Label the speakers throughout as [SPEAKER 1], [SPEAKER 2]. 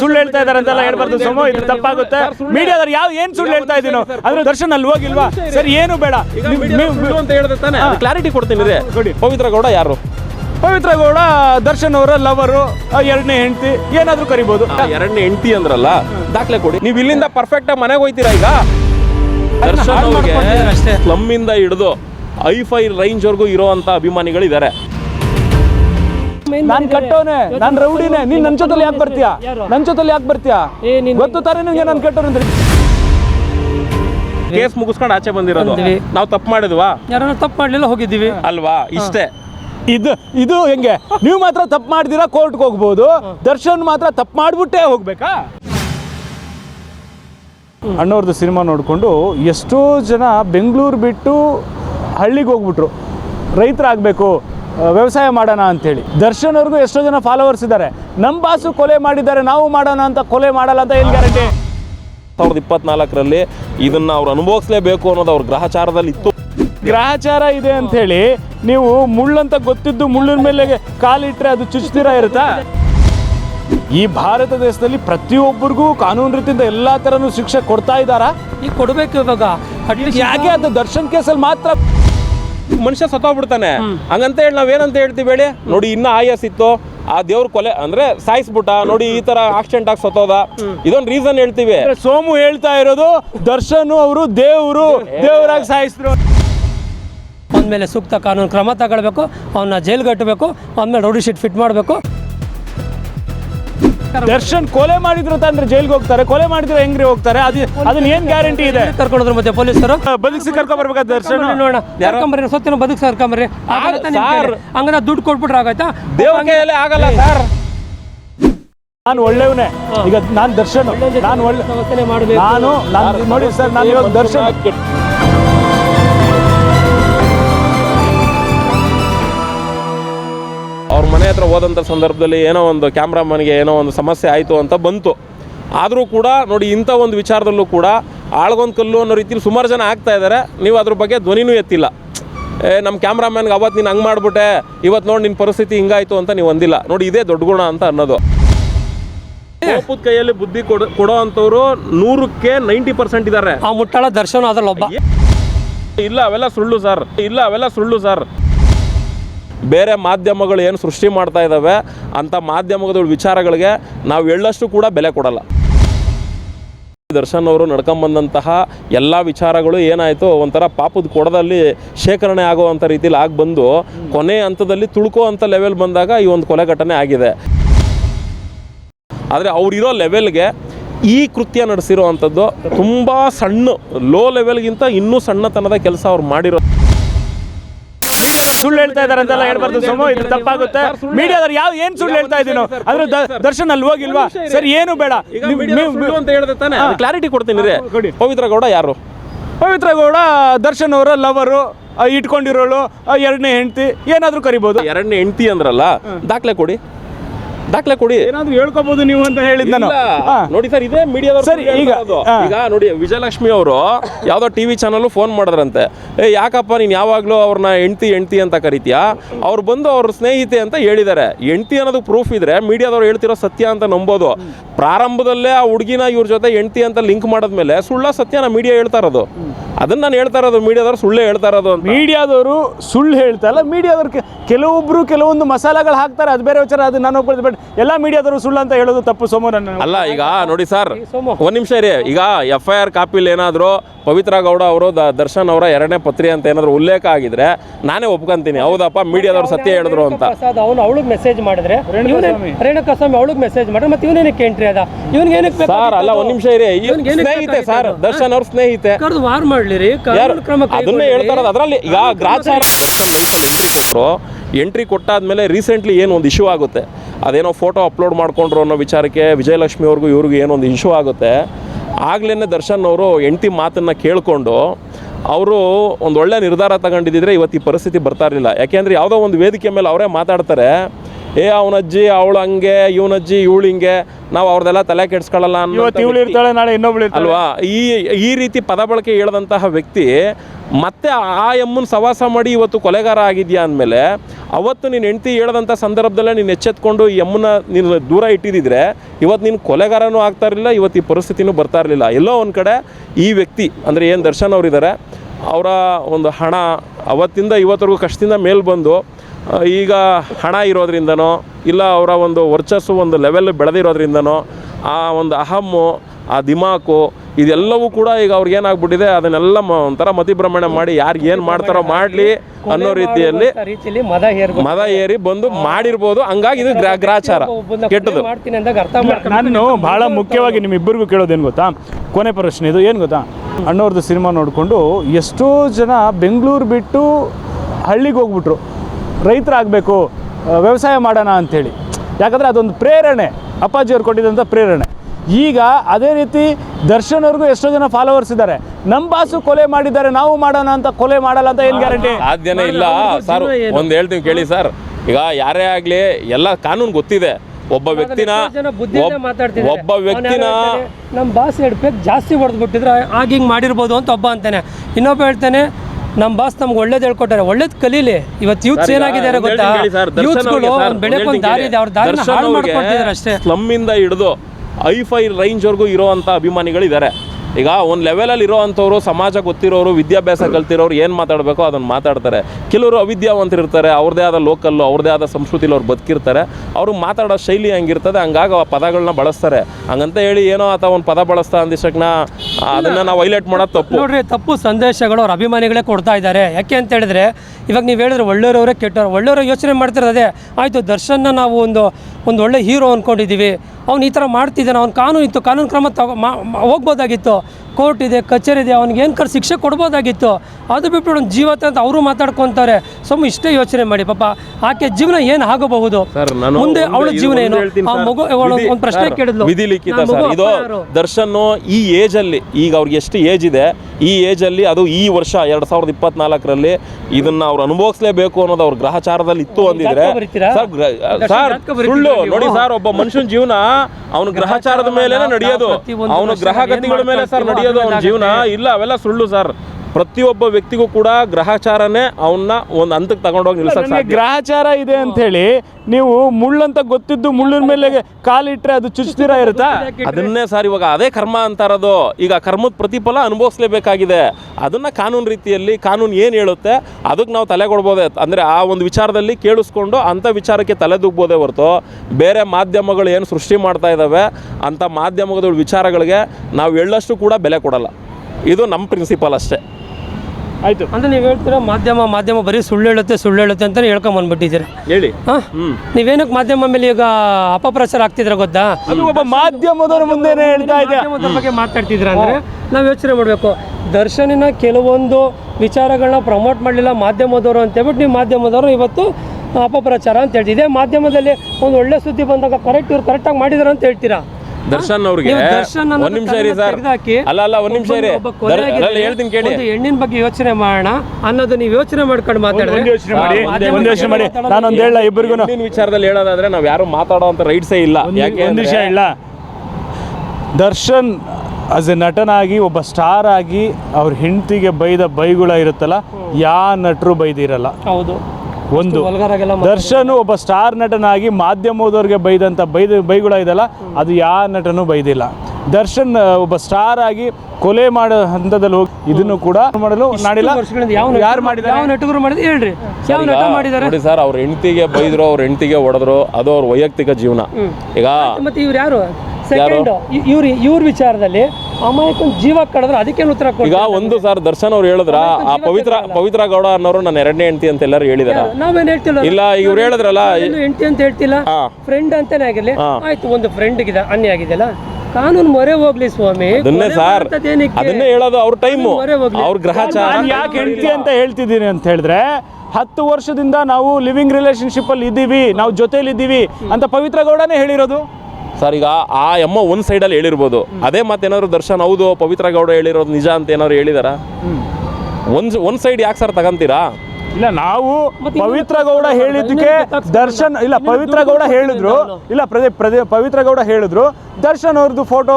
[SPEAKER 1] ಸುಳ್ಳು ಹೇಳ್ತಾ ಇದಾರೆ ಅಂತೆಲ್ಲ ಹೇಳ್ಬಾರ್ದು ಸೋಮು ಇದು ತಪ್ಪಾಗುತ್ತೆ. ಮೀಡಿಯಾದವ್ರು ಯಾವ ಏನ್ ಸುಳ್ಳು ಹೇಳ್ತಾ ಇದೀನೋ ಅದ್ರ ದರ್ಶನ್ ಅಲ್ಲಿ ಹೋಗಿಲ್ವಾ? ಸರ್ ಏನು ಬೇಡ. ನೀವು-
[SPEAKER 2] ಅಂತ ಹೇಳಿದ್ರೆ ತಾನೆ? ಕ್ಲಾರಿಟಿ ಕೊಡ್ತೀನಿ
[SPEAKER 1] ಕೊಡಿ.
[SPEAKER 2] ಪವಿತ್ರ ಗೌಡ ಯಾರು?
[SPEAKER 1] ಪವಿತ್ರ ಗೌಡ ದರ್ಶನ್ ಅವರ ಲವರು ಎರಡನೇ ಹೆಂಡತಿ ಏನಾದ್ರೂ ಕರಿಬಹುದು
[SPEAKER 2] ಎರಡನೇ ಹೆಂಡತಿ ಅಂದ್ರಲ್ಲ ದಾಖಲೆ ಕೊಡಿ. ನೀವು ಇಲ್ಲಿಂದ ಪರ್ಫೆಕ್ಟ್ ಆಗಿ ಮನೆಗೆ ಹೋಯ್ತೀರಾ ಈಗ? ದರ್ಶನ್. ಸ್ಲಮ್ ಇಂದ ಹಿಡಿದು ಐ ಫೈ ರೇಂಜ್ ವರ್ಗೂ ಇರುವಂತ ಅಭಿಮಾನಿಗಳಿದ್ದಾರೆ.
[SPEAKER 1] ನಾನ್ ಕಟ್ಟೋನೆ ನಾನ್ ರೌಡಿನೇ. ನೀನ್ ನನ್ ಜೊತೆಲಿ ಯಾಕೆ ಬರ್ತೀಯಾ? ನನ್ ಜೊತೆಲಿ ಯಾಕೆ ಬರ್ತೀಯಾ? ಗೊತ್ತು ತಾರೆ ನಿನ್ಗೆ ನಾನು ಕೆಟ್ಟೋರು ಅಂದ್ರೆ
[SPEAKER 2] ಕೇಸ್ ಮುಗಿಸ್ಕೊಂಡು ಆಚೆ ಬಂದಿರೋದು.
[SPEAKER 3] ಬಂದ್ವಿ.
[SPEAKER 2] ನಾವು ತಪ್ಪು ಮಾಡಿದ್ವಾ?
[SPEAKER 3] ಯಾರನ್ನ ತಪ್ಪು ಮಾಡ್ಲಿಲ್ಲ ಹೋಗಿದ್ದೀವಿ.
[SPEAKER 2] ಅಲ್ವಾ? ಇಷ್ಟೇ.
[SPEAKER 1] ಇದು ಇದು ಹೆಂಗೆ? ನೀವು ಮಾತ್ರ ತಪ್ಪು ಮಾಡಿದಿರಾ ಕೋರ್ಟ್ಗೆ ಹೋಗ್ಬೋದು. ದರ್ಶನ್ ಮಾತ್ರ ತಪ್ಪು ಮಾಡ್ಬಿಟ್ಟೇ ಹೋಗ್ಬೇಕಾ? ಅಣ್ಣವ್ರದ್ದು ಸಿನಿಮಾ ನೋಡಿಕೊಂಡು ಎಷ್ಟೋ ಜನ ಬೆಂಗಳೂರು ಬಿಟ್ಟು ಹಳ್ಳಿಗೆ ಹೋಗ್ಬಿಟ್ರು. ರೈತರಾಗಬೇಕು. ವ್ಯವಸಾಯ ಮಾಡೋಣ ಅಂತೇಳಿ. ದರ್ಶನ್ ಅವ್ರಿಗೂ ಎಷ್ಟೋ ಜನ ಫಾಲೋವರ್ಸ್ ಇದ್ದಾರೆ. ನಮ್ಮ ಬಾಸು ಕೊಲೆ ಮಾಡಿದ್ದಾರೆ ನಾವು ಮಾಡೋಣ ಅಂತ ಕೊಲೆ ಮಾಡಲ್ಲ ಅಂತ ಏನು ಗ್ಯಾರಂಟಿ
[SPEAKER 2] ಸಾವಿರದ ಇಪ್ಪತ್ನಾಲ್ಕರಲ್ಲಿ ಇದನ್ನ ಅವ್ರು ಅನುಭವಿಸ್ಲೇಬೇಕು ಅನ್ನೋದು ಅವ್ರ ಗ್ರಹಚಾರದಲ್ಲಿ ಇತ್ತು.
[SPEAKER 1] ಗ್ರಹಚಾರ ಇದೆ ಅಂತ ಹೇಳಿ ನೀವು ಮುಳ್ಳಂತ ಗೊತ್ತಿದ್ದು ಮುಳ್ಳಿನ ಮೇಲೆ ಕಾಲಿಟ್ಟರೆ ಅದು ಚುಚ್ತೀರಾ ಇರುತ್ತಾ? ಈ ಭಾರತ ದೇಶದಲ್ಲಿ ಪ್ರತಿಯೊಬ್ಬರಿಗೂ ಕಾನೂನು ರೀತಿಯಿಂದ ಎಲ್ಲ ಥರನೂ ಶಿಕ್ಷೆ ಕೊಡ್ತಾ ಇದ್ದಾರಾ?
[SPEAKER 3] ಈಗ ಕೊಡ್ಬೇಕು ಇವಾಗ.
[SPEAKER 1] ಯಾಕೆ ಅದು ದರ್ಶನ್ ಕೇಸಲ್ಲಿ ಮಾತ್ರ
[SPEAKER 2] ಮನುಷ್ಯ ಸತ್ತೋಗ್ಬಿಡ್ತಾನೆ. ಹಂಗಂತ ಹೇಳಿ ನಾವೇನಂತ ಹೇಳ್ತೀವಿ ಹೇಳಿ? ನೋಡಿ ಇನ್ನ ಆಯಾಸಿತ್ತು ಇತ್ತು. ಆ ದೇವ್ರ ಕೊಲೆ ಅಂದ್ರೆ ಸಾಯಿಸ್ಬಿಟ್ಟ. ನೋಡಿ ಈ ತರ ಆಕ್ಸಿಡೆಂಟ್ ಆಗಿ ಸತ್ತೋದ. ಇದೊಂದು ರೀಸನ್ ಹೇಳ್ತೀವಿ.
[SPEAKER 1] ಸೋಮು ಹೇಳ್ತಾ ಇರೋದು ದರ್ಶನ್ ಅವರು ದೇವರು ದೇವರಾಗಿ ಸಾಯಿಸಿದ್ರು
[SPEAKER 3] ಅಂದಮೇಲೆ ಮೇಲೆ ಸೂಕ್ತ ಕಾನೂನು ಕ್ರಮ ತಗೊಳ್ಬೇಕು ಅವನ್ನ ಜೈಲ್ಗಟ್ಟಬೇಕು ಕಟ್ಟಬೇಕು ಅವನ ಮೇಲೆ ರೌಡಿ ಶೀಟ್ ಫಿಟ್ ಮಾಡಬೇಕು.
[SPEAKER 1] ದರ್ಶನ್ ಕೊಲೆ ಮಾಡಿದ್ರು ತಂದ್ರೆ ಜೈಲ್ಗೆ ಹೋಗ್ತಾರೆ. ಕೊಲೆ ಮಾಡಿದ್ರು ಹೆಂಗ್ರಿ ಹೋಗ್ತಾರೆ? ಅದು ಅದನ್ನ ಏನ್ ಗ್ಯಾರಂಟಿ ಇದೆ?
[SPEAKER 3] ಕರ್ಕೊಂಡ್ರು ಮತ್ತೆ ಪೊಲೀಸರು?
[SPEAKER 1] ಬದುಕಿಸಿ ಕರ್ಕೊಂಡ್ ಬರ್ಬೇಕಾ ದರ್ಶನ್?
[SPEAKER 3] ನೋಡೋಣ. ಕರ್ಕೊಂಬರ್ರಿ. ಸೊತ್ತಿನ ಬದುಕು ಸರ್ಕೊಂಬರ್ರಿ
[SPEAKER 2] ಸಾರ್.
[SPEAKER 3] ಹಂಗಾರೆ ದುಡ್ಡು ಕೊಟ್ಬಿಟ್ರೆ ಆಗಾಯ್ತಾ?
[SPEAKER 2] ದೇವ್ರ ಕೈಯಲ್ಲಿ ಆಗಲ್ಲ ಸರ್.
[SPEAKER 1] ನಾನು ಒಳ್ಳೆಯವನೇ. ಈಗ ನಾನು ದರ್ಶನ್. ನಾನು ಒಳ್ಳೆ ನಾನು ನಾನು ನೋಡಿ ಸರ್ ನಾನು ಇವಾಗ ದರ್ಶನ್.
[SPEAKER 2] ಹತ್ರ ಹೋದಂಥ ಸಂದರ್ಭದಲ್ಲಿ ಏನೋ ಒಂದು ಕ್ಯಾಮ್ರಾಮನ್ಗೆ ಏನೋ ಒಂದು ಸಮಸ್ಯೆ ಆಯಿತು ಅಂತ ಬಂತು. ಆದರೂ ಕೂಡ ನೋಡಿ ಇಂಥ ಒಂದು ವಿಚಾರದಲ್ಲೂ ಕೂಡ ಆಳ್ಗೊಂದು ಕಲ್ಲು ಅನ್ನೋ ರೀತಿಯಲ್ಲಿ ಸುಮಾರು ಜನ ಆಗ್ತಾ ಇದ್ದಾರೆ ನೀವು ಅದ್ರ ಬಗ್ಗೆ ಧ್ವನಿನೂ ಎತ್ತಿಲ್ಲ. ಏ ನಮ್ಮ ಕ್ಯಾಮ್ರಾಮನ್ಗೆ ಅವತ್ತು ನೀನು ಹಂಗೆ ಮಾಡಿಬಿಟ್ಟೆ ಇವತ್ತು ನೋಡಿ ನಿನ್ನ ಪರಿಸ್ಥಿತಿ ಹಿಂಗಾಯಿತು ಅಂತ ನೀವು ಅಂದಿಲ್ಲ. ನೋಡಿ ಇದೇ ದೊಡ್ಡ ಗುಣ ಅಂತ ಅನ್ನೋದು. ಕೋಪದ ಕೈಯಲ್ಲಿ ಬುದ್ಧಿ ಕೊಡ ಕೊಡೋ ಅಂಥವ್ರು ನೂರಕ್ಕೆ ನೈಂಟಿ ಪರ್ಸೆಂಟ್ ಇದ್ದಾರೆ
[SPEAKER 3] ಆ ಮುಟ್ಟಾಳ ದರ್ಶನ ಅದ್ರಲ್ಲಿ ಒಬ್ಬ
[SPEAKER 2] ಇಲ್ಲ ಅವೆಲ್ಲ ಸುಳ್ಳು ಸರ್. ಇಲ್ಲ ಅವೆಲ್ಲ ಸುಳ್ಳು ಸರ್. ಬೇರೆ ಮಾಧ್ಯಮಗಳು ಏನು ಸೃಷ್ಟಿ ಮಾಡ್ತಾ ಇದ್ದಾವೆ ಅಂಥ ಮಾಧ್ಯಮಗಳ ವಿಚಾರಗಳಿಗೆ ನಾವು ಎಳ್ಳಷ್ಟು ಕೂಡ ಬೆಲೆ ಕೊಡಲ್ಲ. ದರ್ಶನ್ ಅವರು ನಡ್ಕೊಂಬಂದಂತಹ ಎಲ್ಲ ವಿಚಾರಗಳು ಏನಾಯಿತು ಒಂಥರ ಪಾಪದ ಕೊಡದಲ್ಲಿ ಶೇಖರಣೆ ಆಗುವಂಥ ರೀತಿಯಲ್ಲಿ ಆಗಿ ಬಂದು ಕೊನೆ ಹಂತದಲ್ಲಿ ತುಳ್ಕೋ ಅಂಥ ಲೆವೆಲ್ ಬಂದಾಗ ಈ ಒಂದು ಕೊಲೆ ಘಟನೆ ಆಗಿದೆ. ಆದರೆ ಅವರಿರೋ ಲೆವೆಲ್ಗೆ ಈ ಕೃತ್ಯ ನಡೆಸಿರೋ ಅಂಥದ್ದು ತುಂಬ ಸಣ್ಣ ಲೋ ಲೆವೆಲ್ಗಿಂತ ಇನ್ನೂ ಸಣ್ಣತನದ ಕೆಲಸ ಅವ್ರು ಮಾಡಿರೋ
[SPEAKER 1] ಸುಳ್ಳು ಹೇಳ್ತಾ ಇದಾರೆ ಅಂತೆಲ್ಲ ಹೇಳ್ಬಾರ್ದು. ಸೋಮು ಇದು ತಪ್ಪಾಗುತ್ತೆ. ಮೀಡಿಯಾದವ್ರು ಯಾವ ಏನ್ ಸುಳ್ಳು ಹೇಳ್ತಾ ಇದೀನೋ ಅದ್ರ ದರ್ಶನ್ ಅಲ್ಲಿ ಹೋಗಿಲ್ವಾ? ಸರಿ ಏನು ಬೇಡ.
[SPEAKER 2] ಅಂತ ಹೇಳಿದ್ರೆ ತಾನೆ ಕ್ಲಾರಿಟಿ ಕೊಡ್ತೀನಿ ರೀ ಪವಿತ್ರ ಗೌಡ ಯಾರು?
[SPEAKER 1] ಪವಿತ್ರ ಗೌಡ ದರ್ಶನ್ ಅವರ ಲವರು ಇಟ್ಕೊಂಡಿರೋಳು ಎರಡನೇ ಹೆಂಡತಿ ಏನಾದ್ರೂ ಕರಿಬಹುದು
[SPEAKER 2] ಎರಡನೇ ಹೆಂಡತಿ ಅಂದ್ರಲ್ಲ ದಾಖಲೆ ಕೊಡಿ. ದಾಖಲೆ ಕೊಡಿ.
[SPEAKER 1] ಏನಾದ್ರೂ ಹೇಳ್ಕೋಬಹುದು ನೀವು ಅಂತ ಹೇಳಿದ್ ನಾನು.
[SPEAKER 2] ನೋಡಿ ಸರ್ ಇದೇ ಮೀಡಿಯಾದವ್ರು
[SPEAKER 1] ಸರಿ, ಈಗ.
[SPEAKER 2] ಈಗ ನೋಡಿ ವಿಜಯಲಕ್ಷ್ಮಿ ಅವರು ಯಾವ್ದೋ ಟಿವಿ ಚಾನಲ್ ಫೋನ್ ಮಾಡಿದ್ರಂತೆ. ಏ ಯಾಕಪ್ಪ ನೀನ್ ಯಾವಾಗ್ಲೂ ಅವ್ರನ್ನ ಹೆಂಡತಿ ಹೆಂಡತಿ ಅಂತ ಕರಿತೀಯಾ? ಅವ್ರು ಬಂದು ಅವ್ರ ಸ್ನೇಹಿತೆ ಅಂತ ಹೇಳಿದ್ದಾರೆ ಹೆಂಡ್ತಿ ಅನ್ನೋದು ಪ್ರೂಫ್ ಇದ್ರೆ ಮೀಡಿಯಾದವ್ರು ಹೇಳ್ತಿರೋ ಸತ್ಯ ಅಂತ ನಂಬೋದು. ಪ್ರಾರಂಭದಲ್ಲೇ ಆ ಹುಡುಗಿನ ಇವ್ರ ಜೊತೆ ಹೆಂಡ್ತಿ ಅಂತ ಲಿಂಕ್ ಮಾಡಿದ್ಮೇಲೆ ಸುಳ್ಳ ಸತ್ಯನ ಮೀಡಿಯಾ ಹೇಳ್ತಾ ಇರೋದು. ಅದನ್ನ ನಾನು ಹೇಳ್ತಾ ಇರೋದು ಮೀಡಿಯಾದವ್ರು ಸುಳ್ಳೇ ಹೇಳ್ತಾ ಇರೋದು
[SPEAKER 1] ಮೀಡಿಯಾದವರು ಸುಳ್ಳು ಹೇಳ್ತಾ ಇಲ್ಲ. ಮೀಡಿಯಾದವ್ರು ಕೆಲವೊಬ್ರು ಕೆಲವೊಂದು ಮಸಾಲೆಗಳು ಹಾಕ್ತಾರೆ. ಅದು ಬೇರೆ ವಿಚಾರ ಅದು ನಾನು ಬಟ್ ಎಲ್ಲ ಮೀಡಿಯಾದವರು ಸುಳ್ಳು ಅಂತ ಹೇಳೋದು ತಪ್ಪು ಸೋಮು ನನ್ನ
[SPEAKER 2] ಅಲ್ಲ ಈಗ ನೋಡಿ ಸರ್
[SPEAKER 3] ಸೋಮು.
[SPEAKER 2] ಒಂದ್ ನಿಮಿಷ ಇರಿ. ಈಗ ಎಫ್ ಐ ಆರ್ ಕಾಪಿಲಿ ಏನಾದ್ರು ಪವಿತ್ರ ಗೌಡ ಅವರು ದರ್ಶನ್ ಅವರ ಎರಡನೇ ಪತ್ರಿ ಅಂತ ಏನಾದ್ರು ಉಲ್ಲೇಖ ಆಗಿದ್ರೆ ನಾನೇ ಒಪ್ಕೊಂತೀನಿ. ಹೌದಪ್ಪ ಮೀಡಿಯಾದವ್ರು ಸತ್ಯ ಹೇಳಿದ್ರು ಅಂತ.
[SPEAKER 3] ಪ್ರಸಾದ್ ಅವನು ಅವಳಿಗೆ ಮೆಸೇಜ್ ಮಾಡಿದ್ರೆ
[SPEAKER 1] ರೇಣುಕಾಸ್ವಾಮಿ.
[SPEAKER 3] ರೇಣುಕಾಸ್ವಾಮಿ ಅವಳಿಗೆ ಮೆಸೇಜ್ ಮಾಡಿದ್ರೆ ಮತ್ತೆ ಇವನೇನಕ್ಕೆ ಎಂಟ್ರಿ ಅದ? ಇವನಿಗೆ ಏನಕ್ಕೆ
[SPEAKER 2] ಸರ್ ಅಲ್ಲ ಒಂದ್ ನಿಮಿಷ ಇರಿ. ಸ್ನೇಹಿತೆ ಸರ್ ದರ್ಶನ್ ಅವ್ರ ಸ್ನೇಹಿತೆ.
[SPEAKER 3] ಕರೆದು ವಾರ್ ಮಾಡ್ಲಿರಿ
[SPEAKER 2] ಅದನ್ನೇ ಹೇಳ್ತಾರ ಅದ್ರಲ್ಲಿ ಈಗ ಗ್ರಾಚಾರ ಎಂಟ್ರಿ ಕೊಟ್ರು. ಎಂಟ್ರಿ ಕೊಟ್ಟಾದ್ಮೇಲೆ ರೀಸೆಂಟ್ಲಿ ಏನು ಒಂದು ಇಶ್ಯೂ ಆಗುತ್ತೆ. ಅದೇನೋ ಫೋಟೋ ಅಪ್ಲೋಡ್ ಮಾಡಿಕೊಂಡ್ರು ಅನ್ನೋ ವಿಚಾರಕ್ಕೆ ವಿಜಯಲಕ್ಷ್ಮಿ ಅವ್ರಿಗೂ ಇವ್ರಿಗೂ ಏನೊಂದು ಇಶ್ಯೂ ಆಗುತ್ತೆ. ಆಗಲೇ ದರ್ಶನ್ ಅವರು ಹೆಂಡತಿ ಮಾತನ್ನು ಕೇಳಿಕೊಂಡು ಅವರು ಒಂದು ಒಳ್ಳೆ ನಿರ್ಧಾರ ತಗೊಂಡಿದ್ದಿದ್ರೆ ಇವತ್ತು ಈ ಪರಿಸ್ಥಿತಿ ಬರ್ತಾ ಇರಲಿಲ್ಲ. ಯಾಕೆಂದರೆ ಯಾವುದೋ ಒಂದು ವೇದಿಕೆ ಮೇಲೆ ಅವರೇ ಮಾತಾಡ್ತಾರೆ, ಏ, ಅವನಜ್ಜಿ, ಅವಳು ಹಂಗೆ, ಇವನಜ್ಜಿ, ಇವಳು ಹಿಂಗೆ. ನಾವು ಅವ್ರದೆಲ್ಲ ತಲೆ ಕೆಡ್ಸ್ಕೊಳ್ಳಲ್ಲ
[SPEAKER 1] ಇವತ್ತು ಇವಳು ಇರ್ತಾಳೆ ನಾಳೆ ಇನ್ನೊಬ್ಳು ಇರ್ತಾಳೆ.
[SPEAKER 2] ಅಲ್ವಾ? ಈ ಈ ರೀತಿ ಪದ ಬಳಕೆ ಹೇಳದಂತಹ ವ್ಯಕ್ತಿ ಮತ್ತೆ ಆ ಎಮ್ಮನ್ ಸವಾಸ ಮಾಡಿ ಇವತ್ತು ಕೊಲೆಗಾರ ಆಗಿದ್ಯಾ ಅಂದಮೇಲೆ ಅವತ್ತು ನೀನು ಹೆಂಡ್ತಿ ಹೇಳದಂಥ ಸಂದರ್ಭದಲ್ಲೇ ನೀನು ಎಚ್ಚೆತ್ಕೊಂಡು ಈ ಎಮ್ಮನ್ನ ನೀನು ದೂರ ಇಟ್ಟಿದ್ದಿದ್ರೆ ಇವತ್ತು ನೀನು ಕೊಲೆಗಾರನೂ ಆಗ್ತಾ ಇರಲಿಲ್ಲ ಇವತ್ತು ಈ ಪರಿಸ್ಥಿತಿನೂ ಬರ್ತಾ ಇರಲಿಲ್ಲ. ಎಲ್ಲೋ ಒಂದು ಕಡೆ ಈ ವ್ಯಕ್ತಿ ಅಂದರೆ ಏನು ದರ್ಶನ್ ಅವರಿದ್ದಾರೆ ಅವರ ಒಂದು ಹಣ ಅವತ್ತಿಂದ ಇವತ್ತರೆಗೂ ಕಷ್ಟದಿಂದ ಮೇಲೆ ಬಂದು ಆ, ಈಗ ಹಣ ಇರೋದ್ರಿಂದನೋ ಇಲ್ಲ ಅವರ ಒಂದು ವರ್ಚಸ್ಸು ಒಂದು ಲೆವೆಲ್ ಬೆಳೆದಿರೋದ್ರಿಂದನೋ, ಆ ಒಂದು ಅಹಮ್ಮು, ಆ ದಿಮಾಕು, ಇದೆಲ್ಲವೂ ಕೂಡ ಈಗ ಅವ್ರಿಗೆ ಏನಾಗ್ಬಿಟ್ಟಿದೆ, ಅದನ್ನೆಲ್ಲ ಒಂಥರ ಮತಿಭ್ರಮಣೆ ಮಾಡಿ ಯಾರು ಏನು ಮಾಡ್ತಾರೋ ಮಾಡಲಿ ಅನ್ನೋ ರೀತಿಯಲ್ಲಿ
[SPEAKER 3] ಮದ ಏರಿ
[SPEAKER 2] ಮದ ಏರಿ ಬಂದು ಮಾಡಿರ್ಬೋದು. ಹಂಗಾಗಿ ಇದು ಗ್ರಾ ಗ್ರಾಚಾರ. ಕೆಟ್ಟದು.
[SPEAKER 1] ನಾನು ಬಹಳ ಮುಖ್ಯವಾಗಿ ನಿಮ್ಮಿಬ್ಬರಿಗೂ ಕೇಳೋದೇನು ಗೊತ್ತಾ? ಕೊನೆ ಪ್ರಶ್ನೆ ಇದು. ಏನು ಗೊತ್ತಾ? ಅಣ್ಣವ್ರದ್ದು ಸಿನಿಮಾ ನೋಡಿಕೊಂಡು ಎಷ್ಟೋ ಜನ ಬೆಂಗಳೂರು ಬಿಟ್ಟು ಹಳ್ಳಿಗೆ ಹೋಗ್ಬಿಟ್ರು. ರೈತರಾಗಬೇಕು ವ್ಯವಸಾಯ ಮಾಡೋಣ ಅಂಥೇಳಿ. ಯಾಕಂದರೆ ಅದೊಂದು ಪ್ರೇರಣೆ. ಅಪ್ಪಾಜಿಯವ್ರು ಕೊಟ್ಟಿದ್ದಂಥ ಪ್ರೇರಣೆ. ಈಗ ಅದೇ ರೀತಿ ದರ್ಶನ್ ಅವ್ರಿಗೂ ಎಷ್ಟೋ ಜನ ಫಾಲೋವರ್ಸ್ ಇದ್ದಾರೆ. ನಮ್ಮ ಬಾಸು ಕೊಲೆ ಮಾಡಿದ್ದಾರೆ ನಾವು ಮಾಡೋಣ ಅಂತ ಕೊಲೆ ಮಾಡಲ್ಲ ಅಂತ ಏನು ಗ್ಯಾರಂಟಿ
[SPEAKER 2] ಸಾಧ್ಯನೇ ಇಲ್ಲ. ಸರ್ ಒಂದ್ ಹೇಳ್ತೀವಿ ಕೇಳಿ ಸರ್. ಈಗ ಯಾರೇ ಆಗಲಿ ಎಲ್ಲ ಕಾನೂನು ಗೊತ್ತಿದೆ. ಒಬ್ಬ ವ್ಯಕ್ತಿನ. ಒಬ್ಬ ವ್ಯಕ್ತಿನ
[SPEAKER 3] ನಮ್ಮ ಬಾಸ್ ಎರಡು ಪೇಕ್ ಜಾಸ್ತಿ ಹೊಡೆದ್ಬಿಟ್ಟಿದ್ರೆ ಆಗಿಂಗ್ ಆಗ ಹಿಂಗೆ ಮಾಡಿರ್ಬೋದು ಅಂತ ಒಬ್ಬ ಅಂತಾನೆ. ಇನ್ನೊಬ್ಬ ಹೇಳ್ತಾನೆ ನಮ್ಮ ಬಾಸ್ ನಮ್ಗೆ ಒಳ್ಳೇದು ಹೇಳ್ಕೊಟ್ಟಾರೆ. ಒಳ್ಳೇದ್ ಕಲೀಲಿ. ಇವತ್ತು ಯೂತ್ಸ್ ಏನಾಗಿದ್ದಾರೆ ಗೊತ್ತಾ? ಯೂತ್ಸ್ಗಳು ಬೆಳಕೊಂದು ದಾರಿ ಇದೆ ಅವ್ರ ದಾರಿನ ಹಾಳು ಮಾಡ್ಕೊಳ್ತಿದ್ದಾರೆ ಅಷ್ಟೇ.
[SPEAKER 2] ಸ್ಲಮ್ಮಿಂದ ಹಿಡಿದು ಐಫೈ ರೇಂಜ್ವರೆಗೂ ಇರೋವಂಥ ಅಭಿಮಾನಿಗಳಿದ್ದಾರೆ. ಈಗ ಒಂದು ಲೆವೆಲಲ್ಲಿ ಇರೋವಂಥವ್ರು ಸಮಾಜ ಗೊತ್ತಿರೋರು ವಿದ್ಯಾಭ್ಯಾಸ ಕಲ್ತಿರೋರು ಏನು ಮಾತಾಡಬೇಕೋ ಅದನ್ನು ಮಾತಾಡ್ತಾರೆ. ಕೆಲವರು ಅವಿದ್ಯಾವಂತರಿರ್ತಾರೆ ಅವ್ರದ್ದೇ ಆದ ಲೋಕಲ್ಲು ಅವ್ರದ್ದೇ ಆದ ಸಂಸ್ಕೃತಿಲಿ ಅವ್ರು ಬದುಕಿರ್ತಾರೆ. ಅವರು ಮಾತಾಡೋ ಶೈಲಿ ಹಂಗಿರ್ತದೆ ಹಂಗಾಗಿ ಆ ಪದಗಳನ್ನ ಬಳಸ್ತಾರೆ. ಹಂಗಂತ ಹೇಳಿ ಏನೋ ಆತ ಒಂದು ಪದ ಬಳಸ್ತಾ ಅಂದಿಷ್ಟಕ್ನ ಅದನ್ನು ನಾವು ಹೈಲೈಟ್ ಮಾಡೋದು ತಪ್ಪು.
[SPEAKER 3] ನೋಡ್ರಿ ತಪ್ಪು ಸಂದೇಶಗಳು ಅವ್ರ ಅಭಿಮಾನಿಗಳೇ ಕೊಡ್ತಾ ಇದ್ದಾರೆ ಯಾಕೆ ಅಂತ ಹೇಳಿದ್ರೆ ಇವಾಗ ನೀವು ಹೇಳಿದ್ರೆ ಒಳ್ಳೆಯವರವರೇ ಕೆಟ್ಟವ್ರು. ಒಳ್ಳೆಯವರು ಯೋಚನೆ ಮಾಡ್ತಿರೋದು ಅದೇ. ಆಯಿತು ದರ್ಶನ್ನ ನಾವು ಒಂದು ಒಂದು ಒಳ್ಳೆ ಹೀರೋ ಅಂದ್ಕೊಂಡಿದ್ದೀವಿ ಅವ್ನು ಈ ಥರ ಮಾಡ್ತಿದ್ದಾನೆ ಅವ್ನು ಕಾನೂನು ಇತ್ತು ಕಾನೂನು ಕ್ರಮ ತಗೋ ಮಾ- ಹೋಗ್ಬೋದಾಗಿತ್ತು. ಕೋರ್ಟ್ ಇದೆ ಕಚೇರಿ ಇದೆ ಅವ್ನಿಗೆ ಏನು ಕರ್ ಶಿಕ್ಷೆ ಕೊಡ್ಬೋದಾಗಿತ್ತು? ಅದು ಬಿಟ್ಟು ಒಂದು ಜೀವತ ಅಂತ ಅವರು ಮಾತಾಡ್ಕೊತಾರೆ. ಸುಮ್ಮ ಇಷ್ಟೇ ಯೋಚನೆ ಮಾಡಿ ಪಾಪ. ಆಕೆ ಜೀವನ ಏನು ಆಗಬಹುದು? ಮುಂದೆ ಅವಳ ಜೀವನ ಏನು? ಆ. ಮಗು ಒಂದು ಪ್ರಶ್ನೆ ಕೇಳಿದ್ಲು.
[SPEAKER 2] ವಿಧಿ ಲಿಖಿತ ಸರ್ ಇದು ದರ್ಶನ್ ಈ ಏಜ್ ಅಲ್ಲಿ ಈಗ ಅವ್ರಿಗೆ ಎಷ್ಟು ಏಜ್ ಇದೆ ಈ ಏಜ್ ಅಲ್ಲಿ ಅದು ಈ ವರ್ಷ ಎರಡ್ ಸಾವಿರದ ಇಪ್ಪತ್ನಾಲ್ಕರಲ್ಲಿ ಇದನ್ನ ಅವ್ರು ಅನುಭವಿಸಲೇಬೇಕು ಅನ್ನೋದು ಅವ್ರ ಗ್ರಹಚಾರದಲ್ಲಿ ಇತ್ತು ಅಂದಿದ್ರೆ. ಸರ್ ಸುಳ್ಳು. ನೋಡಿ ಸರ್ ಒಬ್ಬ ಮನುಷ್ಯನ ಜೀವನ ಅವನ ಗ್ರಹಚಾರದ ಮೇಲೆ ನಡೆಯೋದು. ಅವನು ಗ್ರಹಗತಿಗಳ ಮೇಲೆ ಸರ್ ನಡೆಯೋದು. ಅವನ
[SPEAKER 3] ಇರ್ತೀವೋ
[SPEAKER 2] ಜೀವನ? ಇಲ್ಲ ಅವೆಲ್ಲ ಸುಳ್ಳು ಸರ್. ಪ್ರತಿಯೊಬ್ಬ ವ್ಯಕ್ತಿಗೂ ಕೂಡ ಗ್ರಹಚಾರನೇ ಅವನ್ನ ಒಂದು ಹಂತಕ್ಕೆ ತಗೊಂಡೋಗಿ
[SPEAKER 1] ನಿಲ್ಸಕ್ಕೆ
[SPEAKER 2] ಸಾಧ್ಯ.
[SPEAKER 1] ಗ್ರಹಚಾರ ಇದೆ ಅಂತ ಹೇಳಿ ನೀವು ಮುಳ್ಳಂತ ಗೊತ್ತಿದ್ದು ಮುಳ್ಳಿನ ಮೇಲೆ ಕಾಲಿಟ್ರೆ ಅದು ಚುಚ್ತೀರಾ ಇರುತ್ತಾ?
[SPEAKER 2] ಅದನ್ನೇ ಸರ್ ಇವಾಗ ಅದೇ ಕರ್ಮ ಅಂತಾರದು ಈಗ ಕರ್ಮದ ಪ್ರತಿಫಲ ಅನುಭವಿಸ್ಲೇಬೇಕಾಗಿದೆ. ಅದನ್ನ ಕಾನೂನು ರೀತಿಯಲ್ಲಿ ಕಾನೂನು ಏನು ಹೇಳುತ್ತೆ ಅದಕ್ಕೆ ನಾವು ತಲೆ ಕೊಡ್ಬೋದೇ ಅಂದರೆ ಆ ಒಂದು ವಿಚಾರದಲ್ಲಿ ಕೇಳಿಸ್ಕೊಂಡು ಅಂಥ ವಿಚಾರಕ್ಕೆ ತಲೆ ದುಗ್ಬೋದೆ ಹೊರತು ಬೇರೆ ಮಾಧ್ಯಮಗಳು ಏನು ಸೃಷ್ಟಿ ಮಾಡ್ತಾ ಇದ್ದಾವೆ ಅಂಥ ಮಾಧ್ಯಮಗಳ ವಿಚಾರಗಳಿಗೆ ನಾವು ಹೇಳಷ್ಟು ಕೂಡ ಬೆಲೆ ಕೊಡಲ್ಲ. ಇದು ನಮ್ಮ ಪ್ರಿನ್ಸಿಪಲ್ ಅಷ್ಟೇ.
[SPEAKER 1] ಆಯ್ತು.
[SPEAKER 3] ಅಂದ್ರೆ ನೀವು ಹೇಳ್ತೀರಾ ಮಾಧ್ಯಮ ಮಾಧ್ಯಮ ಬರೀ ಸುಳ್ಳು ಹೇಳುತ್ತೆ ಸುಳ್ಳು ಹೇಳುತ್ತೆ ಅಂತಾನೆ ಹೇಳ್ಕೊಂಬಂದ್ಬಿಟ್ಟಿದ್ದೀರಾ
[SPEAKER 2] ಹೇಳಿ.
[SPEAKER 3] ಹಾಂ? ನೀವೇನಕ್ಕೆ ಮಾಧ್ಯಮ ಮೇಲೆ ಈಗ ಅಪಪ್ರಚಾರ ಆಗ್ತಿದ್ರ ಗೊತ್ತಾ?
[SPEAKER 1] ಅದು ಒಬ್ಬ ಮಾಧ್ಯಮದವರು ಮುಂದೆನೆ ಹೇಳ್ತಾ ಇದೆ.
[SPEAKER 3] ಮಾಧ್ಯಮದ ಬಗ್ಗೆ ಮಾತಾಡ್ತಿದ್ರ ಅಂದ್ರೆ ನಾವು ಯೋಚನೆ ಮಾಡಬೇಕು. ದರ್ಶನಿನ ಕೆಲವೊಂದು ವಿಚಾರಗಳನ್ನ ಪ್ರಮೋಟ್ ಮಾಡಲಿಲ್ಲ ಮಾಧ್ಯಮದವರು ಅಂತ ಹೇಳ್ಬಿಟ್ಟು ನೀವು ಮಾಧ್ಯಮದವರು ಇವತ್ತು ಅಪಪ್ರಚಾರ ಅಂತ ಹೇಳ್ತಿದ್ದೆ ಮಾಧ್ಯಮದಲ್ಲಿ ಒಂದು ಒಳ್ಳೆ ಸುದ್ದಿ ಬಂದಾಗ ಕರೆಕ್ಟ್ ಇವ್ರು ಕರೆಕ್ಟಾಗಿ ಮಾಡಿದಾರೆ ಅಂತ ಹೇಳ್ತೀರಾ?
[SPEAKER 2] ದರ್ಶನ್ ಅವ್ರಿಗೆ.
[SPEAKER 3] ನೀವು ದರ್ಶನ್ ಅನ್ನೋದು
[SPEAKER 2] ಒಂದ್ ನಿಮಿಷ ಇರಿ ಸರ್.
[SPEAKER 3] ತೆಗ್ದಾಕಿ.
[SPEAKER 2] ಅಲ್ಲ ಅಲ್ಲ ಒಂದ್ ನಿಮಿಷ ಇರಿ.
[SPEAKER 3] ಒಬ್ಬ ಕೊಲೆ
[SPEAKER 2] ದರ್-
[SPEAKER 3] ಆಗಿದ್ರೆ
[SPEAKER 2] ಅಲ್ಲ ಹೇಳ್ತೀನಿ ಕೇಳಿ.
[SPEAKER 3] ಒಂದು ಹೆಣ್ಣಿನ ಬಗ್ಗೆ ಯೋಚನೆ ಮಾಡೋಣ ಅನ್ನೋದು ನೀವು ಯೋಚನೆ ಮಾಡ್ಕೊಂಡು ಮಾತಾಡಿದ್ರೆ
[SPEAKER 1] ಒಂದು ಯೋಚನೆ ಮಾಡಿ ಒಂದು ಯೋಚನೆ ಮಾಡಿ.
[SPEAKER 3] ಮಾತಾಡೋದು
[SPEAKER 1] ನಾನೊಂದು ಹೇಳ ಇಬ್ಬರಿಗೂ
[SPEAKER 2] ಹೆಣ್ಣಿನ ವಿಚಾರದಲ್ಲಿ ಹೇಳೋದಾದ್ರೆ ನಾವ್ ಯಾರು ಮಾತಾಡೋ ಅಂತ ರೈಟ್ಸೇ ಇಲ್ಲ. ಯಾಕೆ
[SPEAKER 1] ಒಂದ್ ವಿಷಯ ಇಲ್ಲ. ದರ್ಶನ್ ಆಸ್ ಎ ನಟನಾಗಿ ಒಬ್ಬ ಸ್ಟಾರ್ ಆಗಿ ಅವ್ರ ಹೆಂಡತಿಗೆ ಬೈದ ಬೈಗುಳ ಇರುತ್ತಲ್ಲ ಯಾ ನಟರು ಬೈದಿರಲ್ಲ.
[SPEAKER 3] ಹೌದು.
[SPEAKER 1] ಒಂದು ದರ್ಶನ್ ಒಬ್ಬ ಸ್ಟಾರ್ ನಟನಾಗಿ ಮಾಧ್ಯಮದವ್ರಿಗೆ ಬೈದಂಥ ಬೈದ ಬೈಗುಳ ಇದಲ್ಲ ಅದು ಯಾವ ನಟನೂ ಬೈದಿಲ್ಲ. ದರ್ಶನ್ ಒಬ್ಬ ಸ್ಟಾರ್ ಆಗಿ ಕೊಲೆ ಮಾಡೋ ಹಂತದಲ್ಲಿ ಹೋಗಿ ಇದನ್ನು ಕೂಡ ಮಾಡಲು ನಾಡಿಲ್ಲ. ಯಾರು ಮಾಡಿದ್ದಾರೆ?
[SPEAKER 3] ಯಾವ ನಟಗರು ಮಾಡಿದ್ರೆ ಹೇಳ್ರಿ. ಯಾವ ನಟ ಮಾಡಿದ್ದಾರೆ?
[SPEAKER 2] ನೋಡಿ ಸರ್ ಅವ್ರ ಹೆಂಡತಿಗೆ ಬೈದ್ರು ಅವ್ರ ಹೆಂಡತಿಗೆ ಹೊಡೆದ್ರು ಅದು ಅವ್ರ ವೈಯಕ್ತಿಕ ಜೀವನ. ಈಗ
[SPEAKER 3] ಮತ್ತೆ ಇವ್ರು ಯಾರು? ಸೆಕೆಂಡ್ ಇವ್ರ ಇವ್ರ ವಿಚಾರದಲ್ಲಿ ಅಮಾಯಕನ್ ಜೀವ ಕಡದ್ರ ಅದಕ್ಕೆ ಉತ್ತರ ಕೊಡಿ
[SPEAKER 2] ಈಗ ಒಂದು ಸರ್ ದರ್ಶನ್ ಅವ್ರು ಹೇಳಿದ್ರ ಆ ಪವಿತ್ರ ಪವಿತ್ರ ಗೌಡ ಅನ್ನೋರು ನನ್ನ ಎರಡನೇ ಹೆಂಡತಿ ಅಂತ ಎಲ್ಲರೂ ಹೇಳಿದಾರ.
[SPEAKER 3] ನಾವೇನ್ ಹೇಳ್ತಿಲ್ಲ
[SPEAKER 2] ಇಲ್ಲ ಇವ್ರು ಹೇಳಿದ್ರಲ್ಲ
[SPEAKER 3] ಹೆಂಡತಿ ಅಂತ ಹೇಳ್ತಿಲ್ಲ. ಫ್ರೆಂಡ್ ಅಂತಾನೆ ಆಗಿರ್ಲಿ. ಆಯ್ತು ಒಂದು ಫ್ರೆಂಡ್ ಗಿದೆ ಅನ್ಯ ಆಗಿದೆಯಲ್ಲ ಕಾನೂನು ಮೊರೆ ಹೋಗ್ಲಿ ಸ್ವಾಮಿ.
[SPEAKER 2] ಅದನ್ನೇ ಸರ್? ಅದನ್ನೇ ಹೇಳೋದು ಅವ್ರ ಟೈಮ್
[SPEAKER 3] ಮೊರೆ ಹೋಗ್ಲಿ.
[SPEAKER 2] ಅವ್ರ ಗ್ರಹಚಾರ
[SPEAKER 1] ನಾನು ಯಾಕೆ ಹೆಂಡತಿ ಅಂತ ಹೇಳ್ತಿದ್ದೀನಿ ಅಂತ ಹೇಳಿದ್ರೆ ಹತ್ತು ವರ್ಷದಿಂದ ನಾವು ಲಿವಿಂಗ್ ರಿಲೇಶನ್ಶಿಪ್ ಅಲ್ಲಿ ಇದ್ದೀವಿ ನಾವು ಜೊತೆಲಿ ಇದ್ದೀವಿ ಅಂತ ಪವಿತ್ರ ಗೌಡನೇ ಹೇಳಿರೋದು.
[SPEAKER 2] ಸರ್ ಈಗ ಆ ಎಮ್ಮ ಒಂದ್ ಸೈಡಲ್ಲಿ ಹೇಳಿರ್ಬೋದು. ಅದೇ ಮಾತೇನಾದ್ರು ದರ್ಶನ್ ಹೌದು ಪವಿತ್ರ ಗೌಡ ಹೇಳಿರೋದು ನಿಜ ಅಂತ ಏನಾದ್ರು ಹೇಳಿದಾರ? ಒಂದ್ ಒಂದ್ ಸೈಡ್ ಯಾಕೆ ಸರ್ ತಗಂತೀರಾ?
[SPEAKER 1] ಇಲ್ಲ ನಾವು ಪವಿತ್ರ ಗೌಡ ಹೇಳಿದ್ದಕ್ಕೆ ದರ್ಶನ್ ಇಲ್ಲ ಪವಿತ್ರ ಗೌಡ ಹೇಳಿದ್ರು. ಇಲ್ಲ ಪ್ರದೇ ಪ್ರದೇ ಪವಿತ್ರ ಗೌಡ ಹೇಳಿದ್ರು. ದರ್ಶನ್ ಅವ್ರದ್ದು ಫೋಟೋ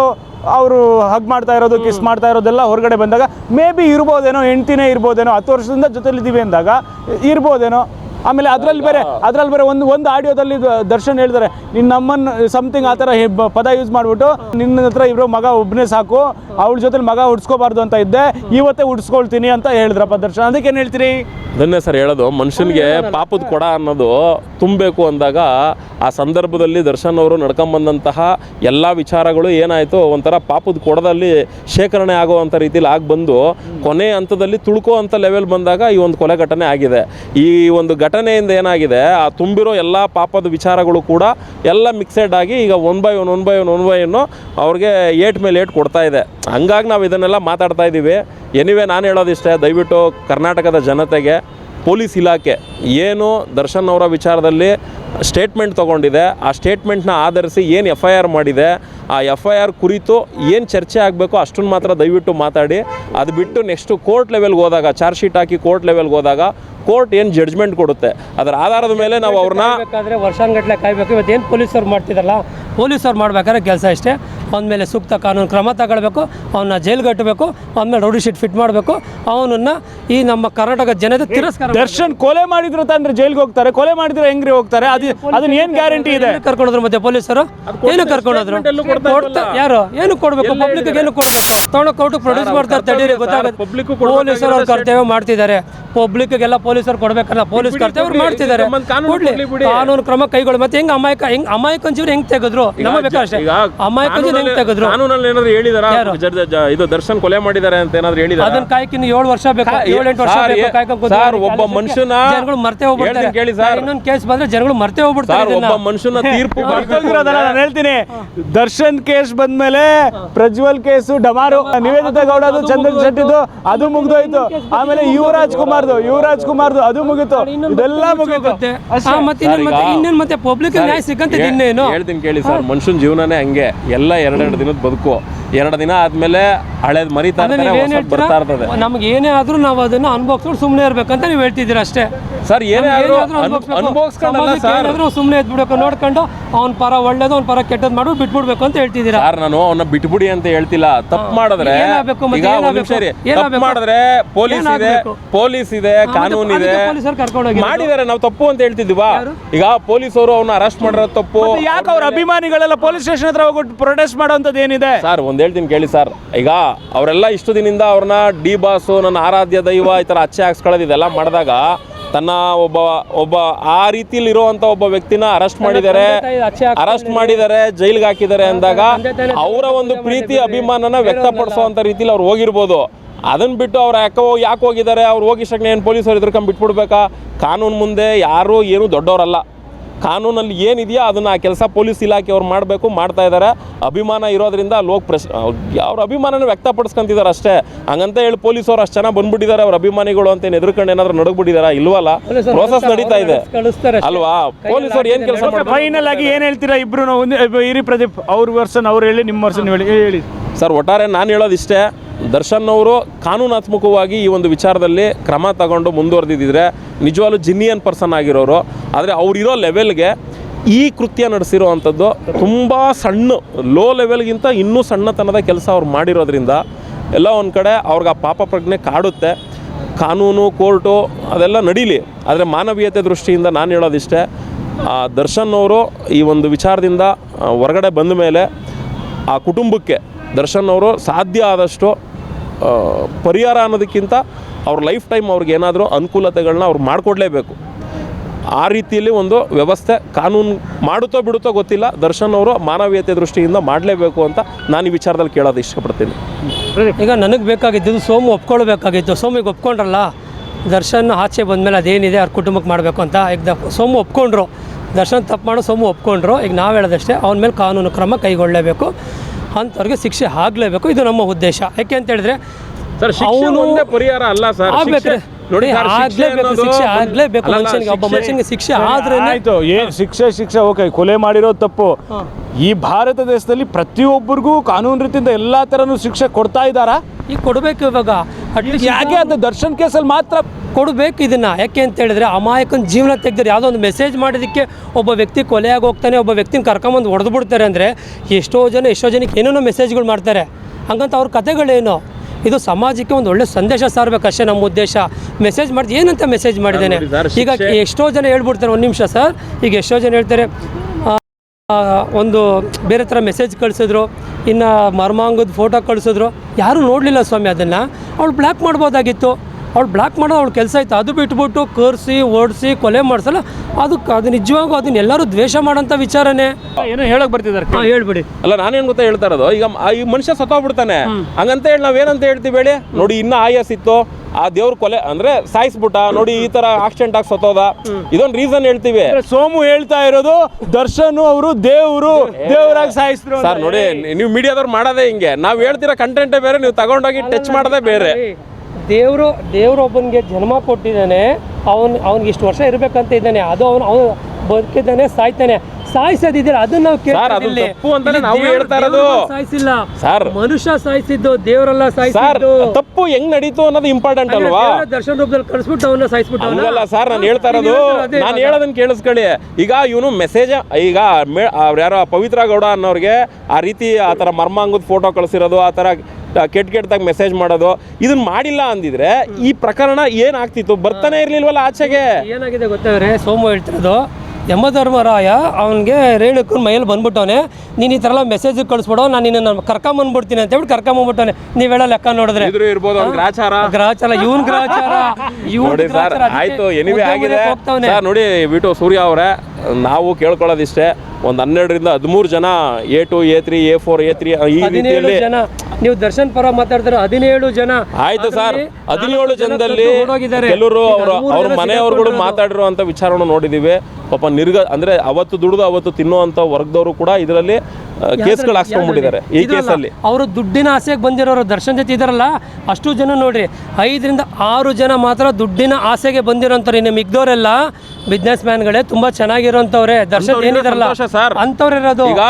[SPEAKER 1] ಅವರು ಹಗ್ ಮಾಡ್ತಾ ಇರೋದು ಕಿಸ್ ಮಾಡ್ತಾ ಇರೋದೆಲ್ಲ ಹೊರಗಡೆ ಬಂದಾಗ ಮೇ ಬಿ ಇರ್ಬೋದೇನೋ ಹೆಂಡ್ತಿನೇ ಇರ್ಬೋದೇನೋ ಹತ್ತು ವರ್ಷದಿಂದ ಜೊತೆಲಿದ್ದೀವಿ ಅಂದಾಗ ಇರ್ಬೋದೇನೋ. ಆಮೇಲೆ ಅದ್ರಲ್ಲಿ ಬೇರೆ ಅದ್ರಲ್ಲಿ ಬೇರೆ ಒಂದು ಒಂದು ಆಡಿಯೋದಲ್ಲಿ ದರ್ಶನ್ ಹೇಳ್ತಾರೆ ನಿನ್ ನಮ್ಮನ್ನು ಸಮಥಿಂಗ್ ಆ ಥರ ಪದ ಯೂಸ್ ಮಾಡ್ಬಿಟ್ಟು ನಿನ್ನ ಹತ್ರ ಇಬ್ರು ಮಗ ಒಬ್ಬನೇ ಸಾಕು ಅವಳ ಜೊತೆ ಮಗ ಹುಡ್ಸ್ಕೋಬಾರ್ದು ಅಂತ ಇದ್ದೆ ಇವತ್ತೇ ಹುಡ್ಸ್ಕೊಳ್ತೀನಿ ಅಂತ ಹೇಳಿದ್ರಪ್ಪ ದರ್ಶನ್. ಅದಕ್ಕೆ ಏನು ಹೇಳ್ತೀರಿ?
[SPEAKER 2] ಅದನ್ನೇ ಸರ್ ಹೇಳೋದು ಮನುಷ್ಯನಿಗೆ ಪಾಪದ ಕೊಡ ಅನ್ನೋದು ತುಂಬಬೇಕು ಅಂದಾಗ ಆ ಸಂದರ್ಭದಲ್ಲಿ ದರ್ಶನ್ ಅವರು ನಡ್ಕೊಂಬಂದಂತಹ ಎಲ್ಲ ವಿಚಾರಗಳು ಏನಾಯಿತು ಒಂಥರ ಪಾಪದ ಕೊಡದಲ್ಲಿ ಶೇಖರಣೆ ಆಗುವಂಥ ರೀತಿಲಿ ಆಗಿ ಬಂದು ಕೊನೆ ಹಂತದಲ್ಲಿ ತುಳ್ಕೋ ಅಂತ ಲೆವೆಲ್ ಬಂದಾಗ ಈ ಒಂದು ಕೊಲೆ ಘಟನೆ ಆಗಿದೆ. ಈ ಒಂದು ಘಟನೆಯಿಂದ ಏನಾಗಿದೆ, ಆ ತುಂಬಿರೋ ಎಲ್ಲ ಪಾಪದ ವಿಚಾರಗಳು ಕೂಡ ಎಲ್ಲ ಮಿಕ್ಸೆಡ್ ಆಗಿ ಈಗ one by one one by one one by one ಅವ್ರಿಗೆ ಏಟ್ ಮೇಲೆ ಏಟ್ ಕೊಡ್ತಾ ಇದೆ. ಹಂಗಾಗಿ ನಾವು ಇದನ್ನೆಲ್ಲ ಮಾತಾಡ್ತಾ ಇದ್ದೀವಿ ಎನಿವೆ ನಾನು ಹೇಳೋದಿಷ್ಟೇ, ದಯವಿಟ್ಟು ಕರ್ನಾಟಕದ ಜನತೆಗೆ ಪೊಲೀಸ್ ಇಲಾಖೆ ಏನು ದರ್ಶನ್ ಅವರ ವಿಚಾರದಲ್ಲಿ ಸ್ಟೇಟ್ಮೆಂಟ್ ತೊಗೊಂಡಿದೆ, ಆ ಸ್ಟೇಟ್ಮೆಂಟ್ನ ಆಧರಿಸಿ ಏನು ಎಫ್ ಐ ಆರ್ ಮಾಡಿದೆ, ಆ ಎಫ್ ಐ ಆರ್ ಕುರಿತು ಏನು ಚರ್ಚೆ ಆಗಬೇಕು ಅಷ್ಟನ್ನು ಮಾತ್ರ ದಯವಿಟ್ಟು ಮಾತಾಡಿ. ಅದು ಬಿಟ್ಟು ನೆಕ್ಸ್ಟು ಕೋರ್ಟ್ ಲೆವೆಲ್ಗೆ ಹೋದಾಗ ಚಾರ್ಜ್ ಶೀಟ್ ಹಾಕಿ ಕೋರ್ಟ್ ಲೆವೆಲ್ಗೆ ಹೋದಾಗ ಕೋರ್ಟ್ ಏನು ಜಡ್ಜ್ಮೆಂಟ್ ಕೊಡುತ್ತೆ? ಅದರ ಆಧಾರದ ಮೇಲೆ ನಾವು ಅವ್ರನ್ನ
[SPEAKER 3] ವರ್ಷಾನ್ಗಟ್ಲೆ ಕಾಯ್ಬೇಕು. ಇವತ್ತೇನು ಪೊಲೀಸರು ಮಾಡ್ತಿದ್ರಲ್ಲ ಪೊಲೀಸರು ಮಾಡ್ಬೇಕಾದ್ರೆ ಕೆಲಸ ಇಷ್ಟೇ. ಅವನ ಮೇಲೆ ಸೂಕ್ತ ಕಾನೂನು ಕ್ರಮ ತಗೊಳ್ಬೇಕು ಅವನ್ನ ಜೈಲ್ಗೆ ಕಟ್ಟಬೇಕು ಆಮೇಲೆ ರೋಡಿ ಶೀಟ್ ಫಿಟ್ ಮಾಡಬೇಕು ಅವನನ್ನ ಈ ನಮ್ಮ ಕರ್ನಾಟಕ ಜನತೆ ತಿರಸ್ಕಾರ
[SPEAKER 1] ದರ್ಶನ್ ಕೊಲೆ ಮಾಡಿದ್ರು ತಂದ್ರೆ ಜೈಲ್ಗೆ ಹೋಗ್ತಾರೆ ಕೊಲೆ ಮಾಡಿದ್ರೆ ಹೆಂಗ್ರಿ ಹೋಗ್ತಾರೆ? ಅದು ಅದನ್ನ ಏನ್ ಗ್ಯಾರಂಟಿ ಇದೆ?
[SPEAKER 3] ಕರ್ಕೊಂಡ್ರು ಕರ್ಕೊಂಡೋದ್ರು ಮತ್ತೆ ಪೊಲೀಸರು? ಏನು ಕರ್ಕೊಂಡೋದ್ರು?
[SPEAKER 2] ಕೊಡ್ತಾ
[SPEAKER 3] ಯಾರು? ಏನು ಕೊಡ್ಬೇಕು? ಪಬ್ಲಿಕ್ ಏನು ಕೊಡ್ಬೇಕು? ತಗೊಂಡು ಕೋರ್ಟ್ ಪ್ರೊಡ್ಯೂಸ್ ಮಾಡ್ತಾರೆ ತಡೀರಿ ಗೊತ್ತಾಗುತ್ತೆ.
[SPEAKER 2] ಪಬ್ಲಿಕ್
[SPEAKER 3] ಪೊಲೀಸರು ಅವ್ರ ಕರ್ತವ್ಯ ಮಾಡ್ತಿದ್ದಾರೆ. ಪಬ್ಲಿಕ್ಗೆಲ್ಲ ಪೊಲೀಸರು ಕೊಡ್ಬೇಕಲ್ಲ ಪೊಲೀಸ್ ಕರ್ತವ್ಯ ಅವ್ರು ಮಾಡ್ತಿದ್ದಾರೆ.
[SPEAKER 2] ಕಾನೂನು
[SPEAKER 3] ಕ್ರಮ ಕೈಗೊಳ್ಳಿ. ಮತ್ತೆ ಹೆಂಗ್ ಅಮಾಯಕ ಹೆಂಗ್ ಅಮಾಯಕ ಜೀವನ ಹೆಂಗ್ ತೆಗೆದ್ರು? ನಮ್ಮ ಅಮಾಯಕ ಜೀವನ ಹೆಂಗ್ ತೆಗೆದ್ರು?
[SPEAKER 2] ಕಾನೂನಲ್ಲಿ ಏನಾದ್ರು ಹೇಳಿದಾರ? ಇದು ದರ್ಶನ್ ಕೊಲೆ ಮಾಡಿದ್ದಾರೆ ಅಂತ ಏನಾದ್ರು ಹೇಳಿದಾರೆ?
[SPEAKER 3] ಅದನ್ನ ಕಾಯ್ಕೆ ಇನ್ನು ಏಳು ವರ್ಷ ಬೇಕು.
[SPEAKER 2] ಸರ್,
[SPEAKER 3] ಏಳು ಎಂಟು ವರ್ಷ
[SPEAKER 2] ಸರ್,
[SPEAKER 3] ಬೇಕು.
[SPEAKER 2] ಏ- ಸರ್, ಒಬ್ಬ ಮನುಷ್ಯನ
[SPEAKER 3] ಜನಗಳು ಮರ್ತೇ ಹೋಗ್ಬಿಡ್ತಾರೆ.
[SPEAKER 2] ಕೇಳಿ ಸರ್.
[SPEAKER 3] ಇನ್ನೊಂದು ಕೇಸ್ ಬಂದ್ರೆ ಜನಗಳು ಮರ್ತೇ ಹೋಗ್ಬಿಡ್ತಾರೆ.
[SPEAKER 2] ಒಬ್ಬ ಮನುಷ್ಯನ ತೀರ್ಪು
[SPEAKER 1] ನಾನು ಹೇಳ್ತೀನಿ. ದರ್ಶನ್ ಕೇಸ್ ಬಂದ್ಮೇಲೆ ಪ್ರಜ್ವಲ್ ಕೇಸು ಡಮಾರು ನಿವೇದಿತಾ ಗೌಡದು ಚಂದನ್ ಶೆಟ್ಟಿದು ಅದು ಮುಗ್ದೋಯ್ತು. ಆಮೇಲೆ ಯುವರಾಜ್ ಕುಮಾರ್ದು ಯುವರಾಜ್ ಕುಮಾರ್ದು ಅದು ಮುಗಿತು. ಇದೆಲ್ಲ ಮುಗಿತು.
[SPEAKER 3] ಹೋಗುತ್ತೆ. ಆ, ಮತ್ತೆ ಮತ್ತೆ ಇನ್ನೇನು ಮತ್ತೆ ಪಬ್ಲಿಕ್ ನ್ಯಾಯ ಸಿಕ್ಕಂತ ಇನ್ನೇನು?
[SPEAKER 2] ಹೇಳ್ತೀನಿ ಕೇಳಿ ಸರ್ ಮನುಷ್ಯನ ಜೀವನನೇ ಹಂಗೆ. ಎಲ್ಲ ಎರಡೆರಡು ದಿನದ ಬದುಕು. ಎರಡು ದಿನ ಆದ್ಮೇಲೆ ಹಳೇದ್ ಮರಿತಾ ಇರ್ತಾರೆ ಹೊಸದ್ ಬರ್ತಾ ಇರ್ತದೆ.
[SPEAKER 3] ನಮ್ಗೆ ಏನೇ ಆದ್ರೂ ನಾವು ಅದನ್ನ ಅನ್ಭವಿಸ್ಕೊಂಡು ಸುಮ್ಮನೆ ಇರ್ಬೇಕಂತ ನೀವು ಹೇಳ್ತಿದ್ದೀರ ಅಷ್ಟೇ.
[SPEAKER 2] ಸರ್ ಏನೇ ಆದ್ರೂ. ಅನುಭವಿಸ್ಕೊಂಡಲ್ಲ ಸರ್.
[SPEAKER 3] ಸುಮ್ಮನೆ ಎದ್ಬಿಡ್ಬೇಕು ನೋಡ್ಕೊಂಡು ಅವ್ನ ಪರ ಒಳ್ಳೇದು ಅವ್ನ ಪರ ಕೆಟ್ಟದ್ ಮಾಡ್ಬಿಟ್ಟು ಬಿಟ್ಬಿಡ್ಬೇಕು ಅಂತ ಹೇಳ್ತಿದ್ದೀರಾ?
[SPEAKER 2] ಸರ್ ನಾನು ಅವನ್ನ ಬಿಟ್ಬಿಡಿ ಅಂತ ಹೇಳ್ತಿಲ್ಲ. ತಪ್ಪು ಮಾಡಿದ್ರೆ
[SPEAKER 3] ಏನಾಗ್ಬೇಕು ಮತ್ತೆ?
[SPEAKER 2] ಈಗ ಒಂದ್
[SPEAKER 3] ಏನಾಗ್ಬೇಕು?
[SPEAKER 2] ನಿಮಿಷ ರೀ ತಪ್ಪು
[SPEAKER 3] ಏನಾಗ್ಬೇಕು?
[SPEAKER 2] ಮಾಡಿದ್ರೆ ಪೊಲೀಸ್ ಇದೆ
[SPEAKER 3] ಏನಾಗ್ಬೇಕು?
[SPEAKER 2] ಪೊಲೀಸ್ ಇದೆ ಕಾನೂನು ಇದೆ.
[SPEAKER 3] ಪೊಲೀಸರು ಕರ್ಕೊಂಡು ಹೋಗಿ
[SPEAKER 2] ಮಾಡಿದಾರೆ ನಾವು ತಪ್ಪು ಅಂತ ಹೇಳ್ತಿದ್ವಾ. ಈಗ ಪೊಲೀಸ್ ಅವರು ಅವ್ನ ಅರೆಸ್ಟ್ ಮಾಡಿರೋ ತಪ್ಪು.
[SPEAKER 1] ಯಾಕೆ ಅವ್ರ ಅಭಿಮಾನಿಗಳೆಲ್ಲ ಪೊಲೀಸ್ ಸ್ಟೇಷನ್ ಹತ್ರ ಹೋಗ್ಬಿಟ್ಟು ಪ್ರೊಟೆಸ್ಟ್ ಮಾಡೋಂಥದ್ದು ಏನಿದೆ?
[SPEAKER 2] ಸರ್ ಒಂದ್ ಹೇಳ್ತೀನಿ ಕೇಳಿ ಸರ್. ಈಗ ಅವರೆಲ್ಲ ಇಷ್ಟು ದಿನದಿಂದ ಅವ್ರನ್ನ ಡಿ ಬಾಸು ನನ್ನ ಆರಾಧ್ಯ ದೈವ ಈ ಥರ ಅಚ್ಚೆ ಹಾಕ್ಸ್ಕೊಳ್ಳೋದು ಇದೆಲ್ಲ ಮಾಡಿದಾಗ ತನ್ನ ಒಬ್ಬ ಒಬ್ಬ ಆ ರೀತಿಯಲ್ಲಿ ಇರುವಂತ ಒಬ್ಬ ವ್ಯಕ್ತಿನ ಅರೆಸ್ಟ್ ಮಾಡಿದ್ದಾರೆ. ಅರೆಸ್ಟ್ ಮಾಡಿದ್ದಾರೆ ಜೈಲ್ಗೆ ಹಾಕಿದ್ದಾರೆ ಅಂದಾಗ ಅವರ ಒಂದು ಪ್ರೀತಿ ಅಭಿಮಾನನ ವ್ಯಕ್ತಪಡಿಸುವಂತ ರೀತಿಲಿ ಅವ್ರು ಹೋಗಿರ್ಬೋದು. ಅದನ್ನ ಬಿಟ್ಟು ಅವ್ರು ಯಾಕೋ ಯಾಕೆ ಹೋಗಿದ್ದಾರೆ? ಅವ್ರು ಹೋಗಿಷ್ಟಕ್ಕೆ ಏನು ಪೊಲೀಸರು ಎದುರ್ಕೊಂಡು ಬಿಟ್ಬಿಡ್ಬೇಕಾ? ಕಾನೂನು ಮುಂದೆ ಯಾರು ಏನು ದೊಡ್ಡವರಲ್ಲ. ಕಾನೂನಲ್ಲಿ ಏನಿದೆಯೋ ಅದನ್ನ ಆ ಕೆಲಸ ಪೊಲೀಸ್ ಇಲಾಖೆ ಅವ್ರು ಮಾಡಬೇಕು ಮಾಡ್ತಾ ಇದ್ದಾರೆ ಅಭಿಮಾನ ಇರೋದ್ರಿಂದ ಅಲ್ಲಿ ಪ್ರಶ್ ಅವ್ರ ಅಭಿಮಾನನ ವ್ಯಕ್ತಪಡಿಸ್ಕೊಂತಿದ್ದಾರೆ ಅಷ್ಟೇ. ಹಂಗಂತ ಹೇಳಿ ಪೊಲೀಸವ್ರು ಅಷ್ಟು ಜನ ಬಂದ್ಬಿಟ್ಟಿದ್ದಾರೆ ಅವ್ರ ಅಭಿಮಾನಿಗಳು ಅಂತ ಏನು ಎದುರ್ಕೊಂಡು ಏನಾದರೂ ನಡಗ್ಬಿಟ್ಟಿದಾರ ಇಲ್ವಲ್ಲ? ಪ್ರೋಸೆಸ್ ನಡೀತಾ ಇದೆ. ಅಲ್ವಾ? ಪೊಲೀಸವ್ರು ಏನು ಕೆಲಸ
[SPEAKER 1] ಫೈನಲ್ ಆಗಿ ಏನು ಹೇಳ್ತೀರಾ ಇಬ್ರು ಇರಿ ಪ್ರದೀಪ್ ಅವ್ರ ವರ್ಷನ್ ಅವ್ರು ಹೇಳಿ ನಿಮ್ಮ ವರ್ಷನ್ ಹೇಳಿ ಹೇಳಿ.
[SPEAKER 2] ಸರ್ ಒಟ್ಟಾರೆ ನಾನು ಹೇಳೋದಿಷ್ಟೇ ದರ್ಶನ್ ಅವರು ಕಾನೂನಾತ್ಮಕವಾಗಿ ಈ ಒಂದು ವಿಚಾರದಲ್ಲಿ ಕ್ರಮ ತಗೊಂಡು ಮುಂದುವರೆದಿದ್ದರೆ ನಿಜವಾಗ್ಲೂ ಜಿನ್ನಿಯನ್ ಪರ್ಸನ್ ಆಗಿರೋರು. ಆದರೆ ಅವರಿರೋ ಲೆವೆಲ್ಗೆ ಈ ಕೃತ್ಯ ನಡೆಸಿರೋ ಅಂಥದ್ದು ತುಂಬ ಸಣ್ಣ ಲೋ ಲೆವೆಲ್ಗಿಂತ ಇನ್ನೂ ಸಣ್ಣತನದ ಕೆಲಸ ಅವ್ರು ಮಾಡಿರೋದ್ರಿಂದ ಎಲ್ಲ ಒಂದು ಕಡೆ ಅವ್ರಿಗೆ ಆ ಪಾಪ ಪ್ರಜ್ಞೆ ಕಾಡುತ್ತೆ. ಕಾನೂನು, ಕೋರ್ಟು ಅದೆಲ್ಲ ನಡೀಲಿ. ಆದರೆ ಮಾನವೀಯತೆ ದೃಷ್ಟಿಯಿಂದ ನಾನು ಹೇಳೋದಿಷ್ಟೇ ದರ್ಶನ್ ಅವರು ಈ ಒಂದು ವಿಚಾರದಿಂದ ಹೊರಗಡೆ ಬಂದ ಮೇಲೆ ಆ ಕುಟುಂಬಕ್ಕೆ ದರ್ಶನ್ ಅವರು ಸಾಧ್ಯ ಆದಷ್ಟು ಪರಿಹಾರ ಅನ್ನೋದಕ್ಕಿಂತ ಅವ್ರ ಲೈಫ್ ಟೈಮ್ ಅವ್ರಿಗೆ ಏನಾದರೂ ಅನುಕೂಲತೆಗಳನ್ನ ಅವ್ರು ಮಾಡಿಕೊಡ್ಲೇಬೇಕು. ಆ ರೀತಿಯಲ್ಲಿ ಒಂದು ವ್ಯವಸ್ಥೆ ಕಾನೂನು ಮಾಡುತ್ತೋ ಬಿಡುತ್ತೋ ಗೊತ್ತಿಲ್ಲ. ದರ್ಶನ್ ಅವರು ಮಾನವೀಯತೆ ದೃಷ್ಟಿಯಿಂದ ಮಾಡಲೇಬೇಕು ಅಂತ ನಾನು ಈ ವಿಚಾರದಲ್ಲಿ ಕೇಳೋದು ಇಷ್ಟಪಡ್ತೀನಿ.
[SPEAKER 3] ಈಗ ನನಗೆ ಬೇಕಾಗಿದ್ದು ಸೋಮು ಒಪ್ಕೊಳ್ಬೇಕಾಗಿತ್ತು. ಸೋಮಿಗೆ ಒಪ್ಕೊಂಡ್ರಲ್ಲ, ದರ್ಶನ್ ಆಚೆ ಬಂದಮೇಲೆ ಅದೇನಿದೆ, ಅವ್ರ ಕುಟುಂಬಕ್ಕೆ ಮಾಡಬೇಕು ಅಂತ. ಈಗ ಸೋಮು ಒಪ್ಕೊಂಡ್ರು. ದರ್ಶನ್ ತಪ್ಪು ಮಾಡೋ, ಸೋಮು ಒಪ್ಕೊಂಡ್ರು. ಈಗ ನಾವು ಹೇಳೋದಷ್ಟೇ, ಅವನ ಮೇಲೆ ಕಾನೂನು ಕ್ರಮ ಕೈಗೊಳ್ಳಲೇಬೇಕು ಅಂಥವ್ರಿಗೆ ಶಿಕ್ಷೆ ಆಗಲೇಬೇಕು. ಇದು ನಮ್ಮ ಉದ್ದೇಶ. ಯಾಕೆ ಅಂತ ಹೇಳಿದ್ರೆ
[SPEAKER 2] ಸರ್ ಶಿಕ್ಷೆ
[SPEAKER 3] ಅವನು
[SPEAKER 2] ಪರಿಹಾರ ಅಲ್ಲ ಸರ್.
[SPEAKER 3] ಆಗ್ಬೇಕ್ರಿ.
[SPEAKER 2] ನೋಡಿ
[SPEAKER 3] ಆಗ್ಲೇಬೇಕು ಶಿಕ್ಷೆ ಆಗ್ಲೇಬೇಕು. ಮನುಷ್ಯನಿಗೆ ಒಬ್ಬ ಮನುಷ್ಯನಿಗೆ ಶಿಕ್ಷೆ ಆದ್ರೆ
[SPEAKER 1] ಆಯ್ತು. ಏನ್ ಶಿಕ್ಷೆ ಶಿಕ್ಷೆ ಓಕೆ ಕೊಲೆ ಮಾಡಿರೋ ತಪ್ಪು. ಈ ಭಾರತ ದೇಶದಲ್ಲಿ ಪ್ರತಿಯೊಬ್ಬರಿಗೂ ಕಾನೂನು ರೀತಿಯಿಂದ ಎಲ್ಲಾ ತರನು ಶಿಕ್ಷೆ ಕೊಡ್ತಾ ಇದ್ದಾರಾ?
[SPEAKER 3] ಈಗ ಕೊಡಬೇಕು ಇವಾಗ.
[SPEAKER 1] ಯಾಕೆ ಅದು ದರ್ಶನ್ ಕೇಸಲ್ಲಿ ಮಾತ್ರ
[SPEAKER 3] ಕೊಡಬೇಕು ಇದನ್ನ? ಯಾಕೆ ಅಂತ ಹೇಳಿದ್ರೆ ಅಮಾಯಕನ ಜೀವನ ತೆಗೆದ್ರೆ ಯಾವುದೋ ಒಂದು ಮೆಸೇಜ್ ಮಾಡೋದಕ್ಕೆ ಒಬ್ಬ ವ್ಯಕ್ತಿ ಕೊಲೆಯಾಗಿ ಹೋಗ್ತಾನೆ ಒಬ್ಬ ವ್ಯಕ್ತಿನ ಕರ್ಕೊಂಬಂದು ಹೊಡೆದು ಬಿಡ್ತಾರೆ ಅಂದರೆ ಎಷ್ಟೋ ಜನ ಎಷ್ಟೋ ಜನಕ್ಕೆ ಏನೇನೋ ಮೆಸೇಜ್ಗಳು ಮಾಡ್ತಾರೆ. ಹಂಗಂತ ಅವ್ರ ಕಥೆಗಳೇನು? ಇದು ಸಮಾಜಕ್ಕೆ ಒಂದು ಒಳ್ಳೆ ಸಂದೇಶ ಸಾರ್ಬೇಕು ಅಷ್ಟೇ ನಮ್ಮ ಉದ್ದೇಶ. ಮೆಸೇಜ್ ಮಾಡಿದ್ರೆ ಏನಂತ ಮೆಸೇಜ್ ಮಾಡಿದ್ದೇನೆ? ಈಗ ಎಷ್ಟೋ ಜನ ಹೇಳ್ಬಿಡ್ತಾರೆ ಒಂದು ನಿಮಿಷ ಸರ್. ಈಗ ಎಷ್ಟೋ ಜನ ಹೇಳ್ತಾರೆ ಒಂದು ಬೇರೆ ಥರ ಮೆಸೇಜ್ ಕಳಿಸಿದ್ರು, ಇನ್ನು ಮರ್ಮಾಂಗದ ಫೋಟೋ ಕಳಿಸಿದ್ರು, ಯಾರೂ ನೋಡಲಿಲ್ಲ ಸ್ವಾಮಿ ಅದನ್ನು. ಅವಳು ಬ್ಲ್ಯಾಕ್ ಮಾಡ್ಬೋದಾಗಿತ್ತು. ಅವಳು ಬ್ಲಾಕ್ ಮಾಡೋದು ಅವ್ಳ ಕೆಲಸ ಆಯ್ತು. ಅದು ಬಿಟ್ಬಿಟ್ಟು ಕರ್ಸಿ ಓಡಿಸಿ ಕೊಲೆ ಮಾಡಿಸಲ್ಲ. ಅದಕ್ಕೆ ಅದು ನಿಜವಾಗೂ ಅದನ್ನ ಎಲ್ಲರೂ ದ್ವೇಷ ಮಾಡೋಂಥ ವಿಚಾರನೇ.
[SPEAKER 1] ಏನೋ ಹೇಳಕ್ ಬರ್ತಿದ್ದಾರೆ.
[SPEAKER 3] ಹಾಂ ಹೇಳ್ಬಿಡಿ
[SPEAKER 2] ಅಲ್ಲ ನಾನೇನು ಗೊತ್ತಾ ಹೇಳ್ತಾ ಇರೋದು? ಈಗ ಆ ಈ ಮನುಷ್ಯ ಸತ್ತೋಗ್ಬಿಡ್ತಾನೆ ಹಂಗಂತ ಹೇಳಿ ನಾವೇನಂತ ಹೇಳ್ತೀವಿ ಹೇಳಿ? ನೋಡಿ ಇನ್ನ ಆಯಾಸಿತ್ತು ಇತ್ತು. ಆ ದೇವ್ರ ಕೊಲೆ ಅಂದ್ರೆ ಸಾಯಿಸ್ಬಿಟ್ಟ. ನೋಡಿ ಈ ತರ ಆಕ್ಸಿಡೆಂಟ್ ಆಗಿ ಸತ್ತೋದ. ಇದೊಂದು ರೀಸನ್ ಹೇಳ್ತೀವಿ.
[SPEAKER 1] ಅಂದ್ರೆ ಸೋಮು ಹೇಳ್ತಾ ಇರೋದು ದರ್ಶನ್ ಅವರು ದೇವ್ರು ದೇವರಾಗಿ ಸಾಯಿಸಿದ್ರು ಅಂತ.
[SPEAKER 2] ಸರ್ ನೋಡಿ ನೀವು ಮೀಡಿಯಾದವ್ರು ಮಾಡೋದೇ ಹಿಂಗೆ. ನಾವ್ ಹೇಳ್ತಿರೋ ಕಂಟೆಂಟೇ ಬೇರೆ ನೀವು ತಗೊಂಡೋಗಿ ಟಚ್ ಮಾಡೋದೇ ಬೇರೆ.
[SPEAKER 3] ದೇವರು ದೇವರೊಬ್ಬನಿಗೆ ಜನ್ಮ ಕೊಟ್ಟಿದ್ದಾನೆ ಅವನು ಅವ್ನಿಗೆ ಇಷ್ಟು ವರ್ಷ ಇರಬೇಕಂತ ಇದ್ದಾನೆ ಅದು ಅವನು ಅವನು ಬದುಕಿದ್ದಾನೆ ಸಾಯ್ತಾನೆ. ಸಾಯಿಸದಿದ್ರೆ ಅದನ್ನ ನಾವು. ಸಾಯಿಸಿಲ್ಲ.
[SPEAKER 2] ಸರ್.
[SPEAKER 3] ಮನುಷ್ಯ ಸಾಯಿಸಿದ್ದು ದೇವರೆಲ್ಲ
[SPEAKER 2] ಸರ್
[SPEAKER 3] ಸಾಯಿಸಿದ್ದು.
[SPEAKER 2] ತಪ್ಪು ಹೆಂಗ್ ನಡೀತು ಅನ್ನೋದು ಇಂಪಾರ್ಟೆಂಟ್ ಅಲ್ವಾ?
[SPEAKER 3] ದರ್ಶನ ರೂಪದಲ್ಲಿ ಕಳಿಸ್ಬಿಟ್ಟು ಅವನ್ನ ಸಾಯಿಸ್ಬಿಟ್ಟು
[SPEAKER 2] ಅಲ್ಲ ಸರ್ ನಾನು ಹೇಳ್ತಾ ಇರೋದು. ನಾನು. ಹೇಳೋದನ್ನ ಕೇಳಿಸ್ಕೊಳ್ಳಿ. ಈಗ ಇವನು ಮೆಸೇಜ್ ಈಗ ಯಾರೋ ಪವಿತ್ರ ಗೌಡ ಅನ್ನೋರಿಗೆ ಆ ರೀತಿ ಆ ಥರ ಮರ್ಮಾಂಗದ ಫೋಟೋ ಕಳಿಸಿರೋದು ಆ ಥರ ಕೆಟ್ಟ ಕೆಟ್ಟದಾಗ ಮೆಸೇಜ್ ಮಾಡೋದು ಇದನ್ನ ಮಾಡಿಲ್ಲ ಅಂದಿದ್ರೆ ಈ ಪ್ರಕರಣ ಏನಾಗ್ತಿತ್ತು? ಬರ್ತಾನೆ ಇರ್ಲಿಲ್ವಲ್ಲ ಆಚೆಗೆ?
[SPEAKER 3] ಏನಾಗಿದೆ ಗೊತ್ತವ್ರೆ? ಸೋಮು ಹೇಳ್ತಿರೋದು ಯಮಧರ್ಮರಾಯ ಅವನಿಗೆ ರೇಣುಕನ ಮೈಯಲ್ಲಿ ಬಂದ್ಬಿಟ್ಟವನೆ. ನೀನು ಈ ಥರ ಎಲ್ಲ ಮೆಸೇಜ್ ಕಳಿಸ್ಬಿಡೋ ನಾನು ನಿನ್ನ ಕರ್ಕೊಂಬಂದ್ಬಿಡ್ತೀನಿ ಅಂತ ಹೇಳ್ಬಿಟ್ಟು ಕರ್ಕೊಂಬಂದ್ಬಿಟ್ಟವನೆ. ನೀವೆಲ್ಲ ಲೆಕ್ಕ ನೋಡಿದ್ರೆ.
[SPEAKER 2] ಇದ್ರು ಇರ್ಬೋದು ಅವ್ನ ಗ್ರಾಚಾರ.
[SPEAKER 3] ಗ್ರಹಚಾರ ಇವನ್ ಗ್ರಾಚಾರ. ಇವನ್
[SPEAKER 2] ನೋಡಿ ಸರ್ ಆಯ್ತು ಎನಿವೆ ಆಗಿದೆ. ನೋಡಿ ಬಿಟ್ಟು ಸೂರ್ಯ ಅವರೇ ನಾವು ಕೇಳ್ಕೊಳ್ಳೋದಿಷ್ಟೇ. ಒಂದು ಹನ್ನೆರಡರಿಂದ ಹದಿಮೂರು ಜನ A two A three A four A three ಈ
[SPEAKER 3] ಹದಿನೇಳು
[SPEAKER 2] ರೀತಿಯಲ್ಲಿ
[SPEAKER 3] ಜನ. ನೀವು ದರ್ಶನ್ ಪರ ಮಾತಾಡ್ತಾರೆ ಹದಿನೇಳು ಜನ.
[SPEAKER 2] ಆಯ್ತು ಸರ್.
[SPEAKER 3] ಅದ್ರಲ್ಲಿ
[SPEAKER 2] ಹದಿನೇಳು
[SPEAKER 3] ನಾಲ್ಕು ಜನ
[SPEAKER 2] ಜನದಲ್ಲಿ
[SPEAKER 3] ಕದ್ದು ಓಡೋಗಿದ್ದಾರೆ.
[SPEAKER 2] ಕೆಲವರು
[SPEAKER 3] ಈಗ
[SPEAKER 2] ಅವ್ರ
[SPEAKER 3] ಹದಿಮೂರು
[SPEAKER 2] ಅವ್ರ
[SPEAKER 3] ಜನ
[SPEAKER 2] ಮನೆಯವ್ರುಗಳು
[SPEAKER 3] ಮಾತಾಡಿರೋ
[SPEAKER 2] ಮಾತಾಡಿರುವಂತ ವಿಚಾರವನ್ನು ನೋಡಿದೀವಿ. ಪಾಪ ನಿರ್ಗ ಅಂದ್ರೆ ಅವತ್ತು ದುಡಿದು ಅವತ್ತು ತಿನ್ನುವಂತ ವರ್ಗದವರು ಕೂಡ ಇದರಲ್ಲಿ ಕೇಸ್ಗಳು ಹಾಕ್ಸ್ಕೊಂಡ್ಬಿಟ್ಟಿದ್ದಾರೆ. ಈ ಕೇಸಲ್ಲಿ.
[SPEAKER 3] ಅವರು ದುಡ್ಡಿನ ಆಸೆಗೆ ಬಂದಿರೋರು ದರ್ಶನ್ ಜೊತೆ ಇದಾರಲ್ಲ ಅಷ್ಟು ಜನ ನೋಡ್ರಿ ಐದರಿಂದ ಆರು ಜನ ಮಾತ್ರ ದುಡ್ಡಿನ ಆಸೆಗೆ ಬಂದಿರೋಂಥವ್ರು. ಇನ್ನು ಮಿಗ್ದವರೆಲ್ಲ ಬಿಸ್ನೆಸ್ ಮ್ಯಾನ್ಗಳೇ ತುಂಬಾ ಚೆನ್ನಾಗಿರೋಂಥವ್ರೆ. ದರ್ಶನ್ ಏನಿದಾರಲ್ಲ
[SPEAKER 2] ಸರ್.
[SPEAKER 3] ಅಂಥವ್ರು ಇರೋದು.
[SPEAKER 2] ಈಗ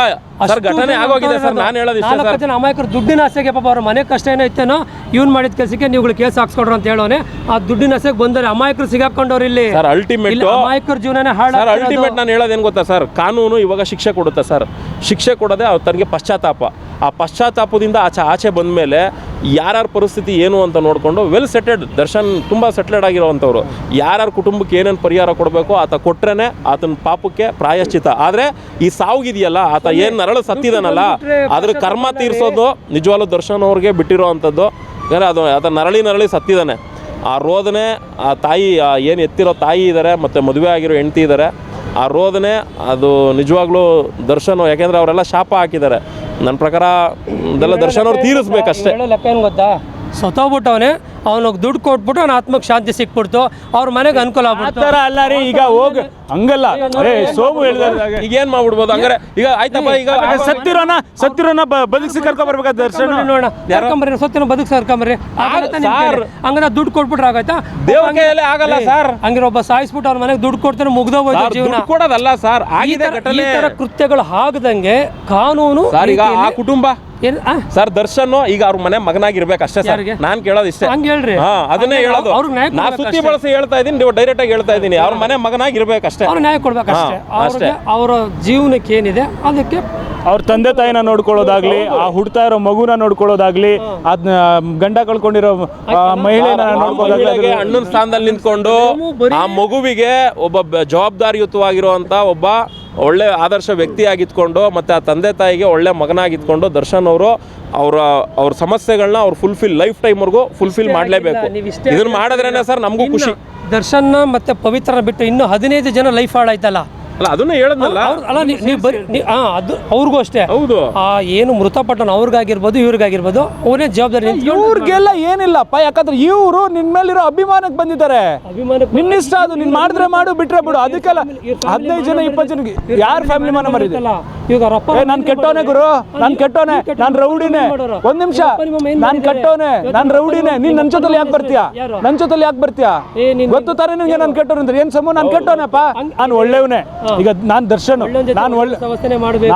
[SPEAKER 2] ಸರ್ ಘಟನೆ ಆಗೋಗಿದೆ ಸರ್ ನಾನು ಹೇಳೋದು ಇಷ್ಟೇ
[SPEAKER 3] ನಾಲ್ಕು ಜನ ಅಮಾಯಕರು ದುಡ್ಡಿನ ಆಸೆಗೆ ಪಾಪ ಅವ್ರ ಮನೆ ಕಷ್ಟ ಏನೋ ಇತ್ತೇನೋ ಇವ್ನು ಮಾಡಿದ ಕೆಲಸಕ್ಕೆ ನೀವುಗಳು ಕೇಸ್ ಹಾಕ್ಸ್ಕೊಡ್ರು ಅಂತ ಹೇಳೋನೆ. ಆ ದುಡ್ಡಿನ ಆಸೆಗೆ ಬಂದರೆ ಅಮಾಯಕರು ಸಿಗಾಕೊಂಡವ್ರು ಇಲ್ಲಿ.
[SPEAKER 2] ಸರ್ ಅಲ್ಟಿಮೇಟ್
[SPEAKER 3] ಅಮಾಯಕರ ಜೀವನನೇ
[SPEAKER 2] ಸರ್
[SPEAKER 3] ಹಾಳು
[SPEAKER 2] ಅಲ್ಟಿಮೇಟ್ ನಾನು ಹೇಳೋದೇನು ಗೊತ್ತಾ ಸರ್? ಕಾನೂನು ಇವಾಗ ಶಿಕ್ಷೆ ಕೊಡುತ್ತೆ ಸರ್? ಶಿಕ್ಷೆ ಕೊಡೋದೇ ಅವ್ರು ತನಗೆ ಪಶ್ಚಾತ್ತಾಪ. ಆ ಪಶ್ಚಾತ್ತಾಪದಿಂದ ಆಚೆ ಆಚೆ ಬಂದ ಮೇಲೆ ಯಾರ್ಯಾರ ಪರಿಸ್ಥಿತಿ ಏನು ಅಂತ ನೋಡಿಕೊಂಡು ವೆಲ್ ಸೆಟೆಡ್ ದರ್ಶನ್ ತುಂಬ ಸೆಟ್ಲೆಡ್ ಆಗಿರೋವಂಥವ್ರು. ಯಾರ್ಯಾರ ಕುಟುಂಬಕ್ಕೆ ಏನೇನು ಪರಿಹಾರ ಕೊಡಬೇಕು ಆತ ಕೊಟ್ರೇನೆ ಆತನ ಪಾಪಕ್ಕೆ ಪ್ರಾಯಶ್ಚಿತ. ಆದರೆ ಈ ಸಾವುಗಿದೆಯಲ್ಲ ಆತ ಏನು ನರಳು ಸತ್ತಿದನಲ್ಲ ಅದ್ರ ಕರ್ಮ ತೀರಿಸೋದು ನಿಜವಾಗ್ಲೂ ದರ್ಶನ್ ಅವ್ರಿಗೆ ಬಿಟ್ಟಿರೋ ಅಂಥದ್ದು ಯಾಕಂದ್ರೆ ಅದು ಆತ ನರಳಿ ನರಳಿ ಸತ್ತಿದ್ದಾನೆ ಆ ರೋದನೆ ಆ ತಾಯಿ ಏನು ಎತ್ತಿರೋ ತಾಯಿ ಇದ್ದಾರೆ ಮತ್ತು ಮದುವೆ ಆಗಿರೋ ಹೆಂಡತಿ ಇದ್ದಾರೆ ಆ ರೋದನೆ ಅದು ನಿಜವಾಗ್ಲೂ ದರ್ಶನ್ ಯಾಕೆಂದ್ರೆ ಅವರೆಲ್ಲ ಶಾಪ ಹಾಕಿದ್ದಾರೆ. ನನ್ನ ಪ್ರಕಾರ ಇದೆಲ್ಲ ದರ್ಶನ್ ಅವ್ರು ತೀರಿಸ್ಬೇಕಷ್ಟೇ.
[SPEAKER 3] ಹೇಳೋ ಲೆಕ್ಕ ಏನು ಗೊತ್ತಾ? ಸತ್ತೋಗ್ಬಿಟ್ಟವನೆ. ಅವನಿಗೆ ದುಡ್ಡು ಕೊಟ್ಬಿಟ್ಟು ಅವ್ನ ಆತ್ಮಕ್ಕೆ ಶಾಂತಿ ಸಿಕ್ಬಿಡ್ತು. ಅವ್ರ ಮನೆಗೆ ಅನುಕೂಲ
[SPEAKER 1] ಆ
[SPEAKER 3] ಆಗ್ಬಿಡ್ತು
[SPEAKER 1] ಥರ ಅಲ್ಲ ರೀ ಈಗ ಹೋಗ್ ಹಂಗಲ್ಲ. ಏ ಸೋಮು ಹೇಳ್ದಾಗ
[SPEAKER 2] ಈಗ ಏನ್ ಮಾಡ್ಬಿಡ್ಬೋದು? ಹಂಗಾರೆ ಈಗ ಆಯ್ತಪ್ಪ ಈಗ
[SPEAKER 1] ಸತ್ತಿರೋನ ಸತ್ತಿರೋನ ಬದುಕಿಸಿ ಕರ್ಕೊ ಬರ್ಬೇಕಾದ ದರ್ಶನ್?
[SPEAKER 3] ನೋಡೋಣ. ಕರ್ಕೊಂಬರ್ರಿ ಸೊತ್ತಿನ ಬದುಕು ಕರ್ಕೊಂಬರ್ರಿ ಹಂಗನ ದುಡ್ಡು ಕೊಟ್ಬಿಟ್ರೆ ಆಗೈತಾ
[SPEAKER 2] ದೇವ್ರ ಕೈಯಲ್ಲಿ ಆಗಲ್ಲ ಸರ್.
[SPEAKER 3] ಹಂಗಿರೋ ಒಬ್ಬ ಸಾಯಿಸ್ಬಿಟ್ಟು ಅವ್ರ ಮನೆಗೆ ದುಡ್ಡು ಕೊಡ್ತಾನೆ ಮುಗ್ದೋಗ್ಬೋದು ಜೀವನ.
[SPEAKER 2] ದುಡ್ಡು ಕೊಡೋದಲ್ಲ ಸರ್. ಆಗಿದೆ
[SPEAKER 3] ತರ- ಈ ತರ ಕೃತ್ಯಗಳು ಆಗದಂಗೆ ಕಾನೂನು
[SPEAKER 2] ಸರ್ ಈಗ ಆ ಕುಟುಂಬ
[SPEAKER 3] ಏನ್- ಆ,
[SPEAKER 2] ಸರ್ ದರ್ಶನ್ ಈಗ ಅವ್ರ ಮನೆ ಮಗನಾಗಿರ್ಬೇಕು ಅಷ್ಟೇ ಸರ್.
[SPEAKER 3] ಯಾರಿಗೆ?
[SPEAKER 2] ನಾನು ಕೇಳೋದು ಇಷ್ಟೇ.
[SPEAKER 3] ಹಂಗ್ ಹೇಳ್ರಿ.
[SPEAKER 2] ಹಾ ಅದನ್ನೇ
[SPEAKER 3] ಹಂಗೆ
[SPEAKER 2] ಹೇಳೋದು.
[SPEAKER 3] ಅವ್ರಿಗೆ ನ್ಯಾಯ
[SPEAKER 2] ನಾ
[SPEAKER 3] ಕೊಡ್ಬೇಕು
[SPEAKER 2] ಸುತ್ತಿ
[SPEAKER 3] ಅಷ್ಟೇ.
[SPEAKER 2] ಬಳಸಿ ಹೇಳ್ತಾ ಇದೀನಿ ನೀವು ಡೈರೆಕ್ಟ್ ಆಗಿ ಹೇಳ್ತಾ ಇದೀನಿ ಅವ್ರ ಮನೆ ಮಗನಾಗಿರ್ಬೇಕು ಅಷ್ಟೇ
[SPEAKER 3] ಅವ್ರ ನ್ಯಾಯ ಕೊಡ್ಬೇಕಷ್ಟೇ.
[SPEAKER 2] ಹಾ, ಅಷ್ಟೇ.
[SPEAKER 3] ಅವ್ರಿಗೆ ಅವರ ಜೀವನಕ್ಕೆ ಏನಿದೆ ಅದಕ್ಕೆ
[SPEAKER 1] ಅವ್ರ ತಂದೆ ತಾಯಿನ ನೋಡ್ಕೊಳ್ಳೋದಾಗ್ಲಿ ಆ ಹುಡ್ತಾ ಇರೋ ಮಗುನ ನೋಡ್ಕೊಳ್ಳೋದಾಗ್ಲಿ ಅದ್ ಗಂಡ ಕಳ್ಕೊಂಡಿರೋ ಮಹಿಳೆನ ನೋಡ್ಕೊಳ್ಳೋದಾಗ್ಲಿ
[SPEAKER 2] ಅಣ್ಣನ ಸ್ಥಾನದಲ್ಲಿ ನಿಂತ್ಕೊಂಡು ಆ ಮಗುವಿಗೆ ಒಬ್ಬ ಜವಾಬ್ದಾರಿಯುತವಾಗಿರುವಂತ ಒಬ್ಬ ಒಳ್ಳೆ ಆದರ್ಶ ವ್ಯಕ್ತಿಯಾಗಿತ್ಕೊಂಡು ಮತ್ತೆ ಆ ತಂದೆ ತಾಯಿಗೆ ಒಳ್ಳೆ ಮಗನಾಗಿತ್ಕೊಂಡು ದರ್ಶನ್ ಅವರು ಅವರ ಅವ್ರ ಸಮಸ್ಯೆಗಳನ್ನ ಅವ್ರು ಫುಲ್ಫಿಲ್ ಲೈಫ್ ಟೈಮ್ವರೆಗೂ ಫುಲ್ಫಿಲ್ ಮಾಡಲೇಬೇಕು. ಇದನ್ನ ಮಾಡಿದ್ರೇನೆ ಸರ್ ನಮಗೂ ಖುಷಿ.
[SPEAKER 3] ದರ್ಶನ್ ಮತ್ತೆ ಪವಿತ್ರ ಬಿಟ್ಟು ಇನ್ನು ಹದಿನೈದು ಜನ ಲೈಫ್ ಹಾಳಾಯ್ತಲ್ಲ.
[SPEAKER 2] ಅಲ್ಲ ಅದನ್ನ ಹೇಳದ್ನಲ್ಲ?
[SPEAKER 3] ಅಲ್ಲ ನೀವು ಬರೀ ಅದು ಅವ್ರಿಗೂ ಅಷ್ಟೇ.
[SPEAKER 2] ಹೌದು.
[SPEAKER 3] ಆ ಏನು ಮೃತಪಟ್ಟನ ಅವ್ರಿಗಾಗಿರ್ಬೋದು ಇವ್ರಿಗಾಗಿರ್ಬೋದು ಅವನೇ ಜವಾಬ್ದಾರಿ
[SPEAKER 1] ಇವ್ರಿಗೆಲ್ಲ ಏನಿಲ್ಲಪ್ಪ ಯಾಕಂದ್ರೆ ಇವರು ನಿನ್ ಮೇಲಿರೋ ಅಭಿಮಾನಕ್ಕೆ ಬಂದಿದ್ದಾರೆ.
[SPEAKER 3] ಅಭಿಮಾನಕ್ಕೆ
[SPEAKER 1] ನಿನ್ನ ಇಷ್ಟ ಅದು ನೀನ್ ಮಾಡಿದ್ರೆ ಮಾಡು ಬಿಟ್ರೆ ಬಿಡು. ಅದಕ್ಕೆಲ್ಲ ಹದಿನೈದು ಜನ ಇಪ್ಪತ್ತು ಜನಕ್ಕೆ ಯಾರ ಫ್ಯಾಮಿಲಿ ಮಾನ
[SPEAKER 3] ಮರಿದಲ್ಲ ಇವಾಗ
[SPEAKER 1] ಏ ನಾನ್ ಕೆಟ್ಟವನೇ ಗುರು. ನಾನ್ ಕೆಟ್ಟೋನೆ ನಾನ್ ರೌಡಿನೇ. ಒಂದ್ ನಿಮಿಷ. ನಾನ್ ಕೆಟ್ಟೋನೆ ನಾನ್ ರೌಡಿನೇ. ನೀನ್ ನನ್ ಜೊತೆಲಿ ಯಾಕೆ ಬರ್ತೀಯ? ನನ್ ಜೊತೆಲಿ ಯಾಕೆ ಬರ್ತೀಯ? ಗೊತ್ತು ತಾನೇ ನಿನ್ಗೆ ನಾನ್ ಕೆಟ್ಟವ್ರು ಅಂದ್ರೆ ಏನ್ ಸಮ ನಾನ್ ಕೆಟ್ಟವನಪ್ಪ. ನಾನು ಒಳ್ಳೆಯವನೇ. ಈಗ ನಾನು ದರ್ಶನ್. ನಾನು ಒಳ್ಳೆ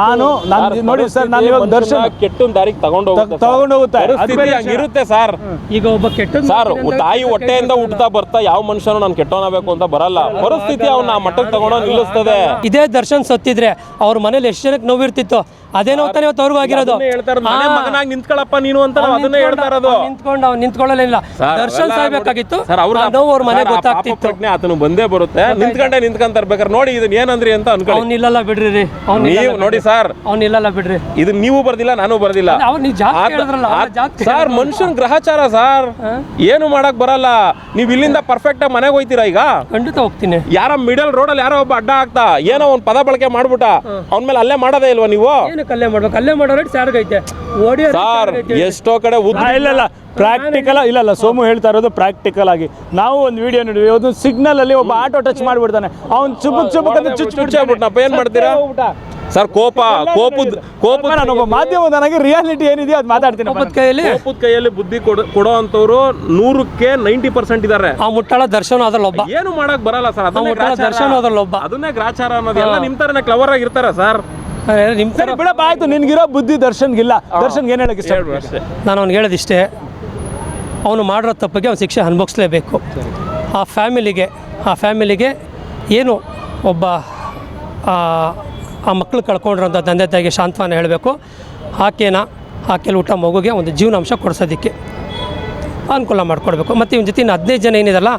[SPEAKER 1] ನಾನು ನಾನು ನೋಡಿ ಸರ್ ನಾನು ಇವಾಗ ದರ್ಶನ್.
[SPEAKER 2] ಕೆಟ್ಟ ದಾರಿಗೆ ತಗೊಂಡು ಹೋಗುತ್ತೆ
[SPEAKER 1] ತಗೊಂಡು ಹೋಗುತ್ತೆ. ಅದ್
[SPEAKER 2] ಪರಿಸ್ಥಿತಿ
[SPEAKER 1] ಬೇರೆ
[SPEAKER 2] ಹಂಗಿರುತ್ತೆ ಸರ್.
[SPEAKER 3] ಈಗ ಒಬ್ಬ ಕೆಟ್ಟ
[SPEAKER 2] ಸರ್ ತಾಯಿ ಹೊಟ್ಟೆಯಿಂದ ಹುಟ್ಟತಾ ಬರ್ತಾ ಯಾವ ಮನುಷ್ಯನು ನಾನು ಕೆಟ್ಟೋನಬೇಕು ಅಂತ ಬರಲ್ಲ. ಪರಿಸ್ಥಿತಿ ಅವ್ನ ಮಟ್ಟಕ್ಕೆ ತಗೊಂಡೋಗಿ ನಿಲ್ಲಿಸ್ತದೆ.
[SPEAKER 3] ಇದೇ ದರ್ಶನ್ ಸತ್ತಿದ್ರೆ ಅವ್ರ ಮನೇಲಿ ಎಷ್ಟು ಜನಕ್ಕೆ ನೋವಿರ್ತಿತ್ತು ಅದೇ ತಾನೇ ಇವತ್ತು ಅವ್ರಿಗೂ ಆಗಿರೋದು.
[SPEAKER 2] ಅದನ್ನೇ ಹೇಳ್ತಾ ಇರೋದು, ಮನೆ
[SPEAKER 3] ಹಾ.
[SPEAKER 2] ಮಗನಾಗಿ ನಿಂತ್ಕೊಳ್ಳಪ್ಪ ನೀನು ಅಂತ ನಾವು ಅದನ್ನೇ ಹೇಳ್ತಾ ಇರೋದು.
[SPEAKER 3] ಅವ್ನು ನಿಂತ್ಕೊಂಡು ಅವ್ನು ನಿಂತ್ಕೊಳ್ಳಲಿಲ್ಲ. ದರ್ಶನ್ ಸಾಯ್ಬೇಕಾಗಿತ್ತು
[SPEAKER 2] ಸರ್ ಅವ್ರ
[SPEAKER 3] ಆ ನೋವು ಅವ್ರ ಮನೆ ಗೊತ್ತಾಗ್ತಿತ್ತು.
[SPEAKER 2] ಪ್ರಜ್ಞೆ ಆತನು ಬಂದೇ ಬರುತ್ತೆ. ನಿಂತ್ಕೊಂಡೆ ನಿಂತ್ಕೊಂತ ಇರ್ಬೇಕಾರೆ ನೋಡಿ ಇದನ್ನ ಏನಂದ್ರಿ ಅಂತ ಅನ್ಕೊಳ್ಳಿ.
[SPEAKER 3] ಅವ್ನು ಇಲ್ಲಲ್ಲ ಬಿಡ್ರಿ ರೀ. ಅವ್ನು
[SPEAKER 2] ನೀವು ನೋಡಿ ಸರ್.
[SPEAKER 3] ಅವ್ನು ಇಲ್ಲಲ್ಲ ಬಿಡ್ರಿ.
[SPEAKER 2] ಇದು ನೀವು ಬರ್ದಿಲ್ಲ ನಾನು ಬರ್ದಿಲ್ಲ.
[SPEAKER 3] ಅವ್ನು ನೀವು ಜಾಸ್ತಿ
[SPEAKER 2] ಆತ-
[SPEAKER 3] ಹೇಳಿದ್ರಲ್ಲ ಅವ್ನ
[SPEAKER 2] ಆತ- ಸರ್ ಮನುಷ್ಯನ್ ಗ್ರಹಚಾರ ಸರ್. ಏನು ಮಾಡಕ್ ಬರಲ್ಲ. ನೀವು ಇಲ್ಲಿಂದ ಪರ್ಫೆಕ್ಟ್ ಆಗಿ ಮನೆಗೆ ಹೋಯ್ತೀರಾ ಈಗ?
[SPEAKER 3] ಖಂಡಿತ ಹೋಗ್ತೀನಿ.
[SPEAKER 2] ಯಾರ ಮಿಡಲ್ ರೋಡ್ ಅಲ್ಲಿ ಯಾರೋ ಒಬ್ಬ ಅಡ್ಡ ಆಗ್ತಾ ಏನೋ ಒಂದ್ ಪದ ಬಳಕೆ ಮಾಡ್ಬಿಟ್ಟ ಅವನ ಮೇಲೆ ಅಲ್ಲೇ ಮಾಡೋದೇ ಇಲ್ವಾ ನೀವು?
[SPEAKER 3] ಅಲ್ಲೇ ಮಾಡ್ಬೇಕು. ಅಲ್ಲೇ ಮಾಡೋ ರೇಟ್ ಸ್ಯಾರ್ಗೈತೆ ಓಡಿ
[SPEAKER 2] ಸರ್ ಎಷ್ಟೋ ಕಡೆ ಉದ್ದ
[SPEAKER 1] ಇಲ್ಲ ಇಲ್ಲ. ಪ್ರಾಕ್ಟಿಕಲ್ ಇಲ್ಲ ಇಲ್ಲ. ಸೋಮು ಹೇಳ್ತಾ ಇರೋದು ಪ್ರಾಕ್ಟಿಕಲ್ ಆಗಿ. ನಾವು ಒಂದು ವಿಡಿಯೋ ನೋಡಿದ್ವಿ. ಒಂದು ಸಿಗ್ನಲ್ ಅಲ್ಲಿ ಒಬ್ಬ ಆಟೋ ಟಚ್ ಮಾಡ್ಬಿಡ್ತಾನೆ. ಅವ್ನು ಚುಬುಕ್ ಚುಬುಕ್ ಅಂತ ಚುಚ್ಚು
[SPEAKER 2] ಚುಚ್ಚಾಬಿಟ್ನಪ್ಪ ಏನ್ ಮಾಡ್ತೀರಾ? ಸರ್ ಕೋಪ ಕೋಪದ
[SPEAKER 1] ಕೋಪ ಮಾಧ್ಯಮ ಮಾಧ್ಯಮದನಾಗಿ ರಿಯಾಲಿಟಿ ಏನಿದೆಯೋ ಅದು ಮಾತಾಡ್ತೀನಿ
[SPEAKER 3] ಕೋಪದ ಕೈಯಲ್ಲಿ?
[SPEAKER 2] ಕೋಪದ ಕೈಯಲ್ಲಿ ಬುದ್ಧಿ ಕೊಡ ಕೊಡೋ ಅಂತವ್ರು ನೂರಕ್ಕೆ ನೈಂಟಿ ಪರ್ಸೆಂಟ್ ಇದಾರೆ
[SPEAKER 3] ಆ ಮುಟ್ಟಾಳ ದರ್ಶನ ಅದ್ರಲ್ಲ ಒಬ್ಬ
[SPEAKER 2] ಏನು ಮಾಡಕ್ ಬರಲ್ಲ ಸರ್ ಅದನ್ನ
[SPEAKER 3] ಮುಟ್ಟಾಳ ದರ್ಶನ ಒಬ್ಬ
[SPEAKER 2] ಅದನ್ನೇ ಗ್ರಾಚಾರ ಅನ್ನೋದು. ಎಲ್ಲ ನಿಮ್ ತರನೇ ಕ್ಲವರ್ ಆಗಿರ್ತಾರ ಸರ್
[SPEAKER 3] ಏ, ನಿಮ್
[SPEAKER 1] ಸರಿ ಬಿಡಪ್ಪ ಆಯ್ತು ನಿನ್ಗಿರೋ ಬುದ್ಧಿ ದರ್ಶನ್ಗಿಲ್ಲ. ದರ್ಶನ್ಗೆ ಏನು ಹೇಳಕ್ಕೆ ಇಷ್ಟ
[SPEAKER 3] ನಾನು ಅವ್ನಿಗೆ ಹೇಳೋದಿಷ್ಟೇ ಅವನು ಮಾಡಿರೋ ತಪ್ಪಿಗೆ ಅವ್ನು ಶಿಕ್ಷೆ ಅನುಭವಿಸ್ಲೇಬೇಕು. ಆ ಫ್ಯಾಮಿಲಿಗೆ ಆ ಫ್ಯಾಮಿಲಿಗೆ ಏನು ಒಬ್ಬ ಆ, ಆ ಮಕ್ಕಳು ಕಳ್ಕೊಂಡಿರೋಂಥ ತಂದೆ ತಾಯಿಗೆ ಸಾಂತ್ವನ ಹೇಳಬೇಕು. ಆಕೆನ ಆಕೆಯಲ್ಲಿ ಊಟ ಮಗುಗೆ ಒಂದು ಜೀವನಾಂಶ ಕೊಡಿಸೋದಕ್ಕೆ ಅನುಕೂಲ ಮಾಡಿಕೊಡ್ಬೇಕು. ಮತ್ತು ಇವನ ಜೊತೆ ಇನ್ನು ಹದಿನೈದು ಜನ ಏನಿದಲ್ಲ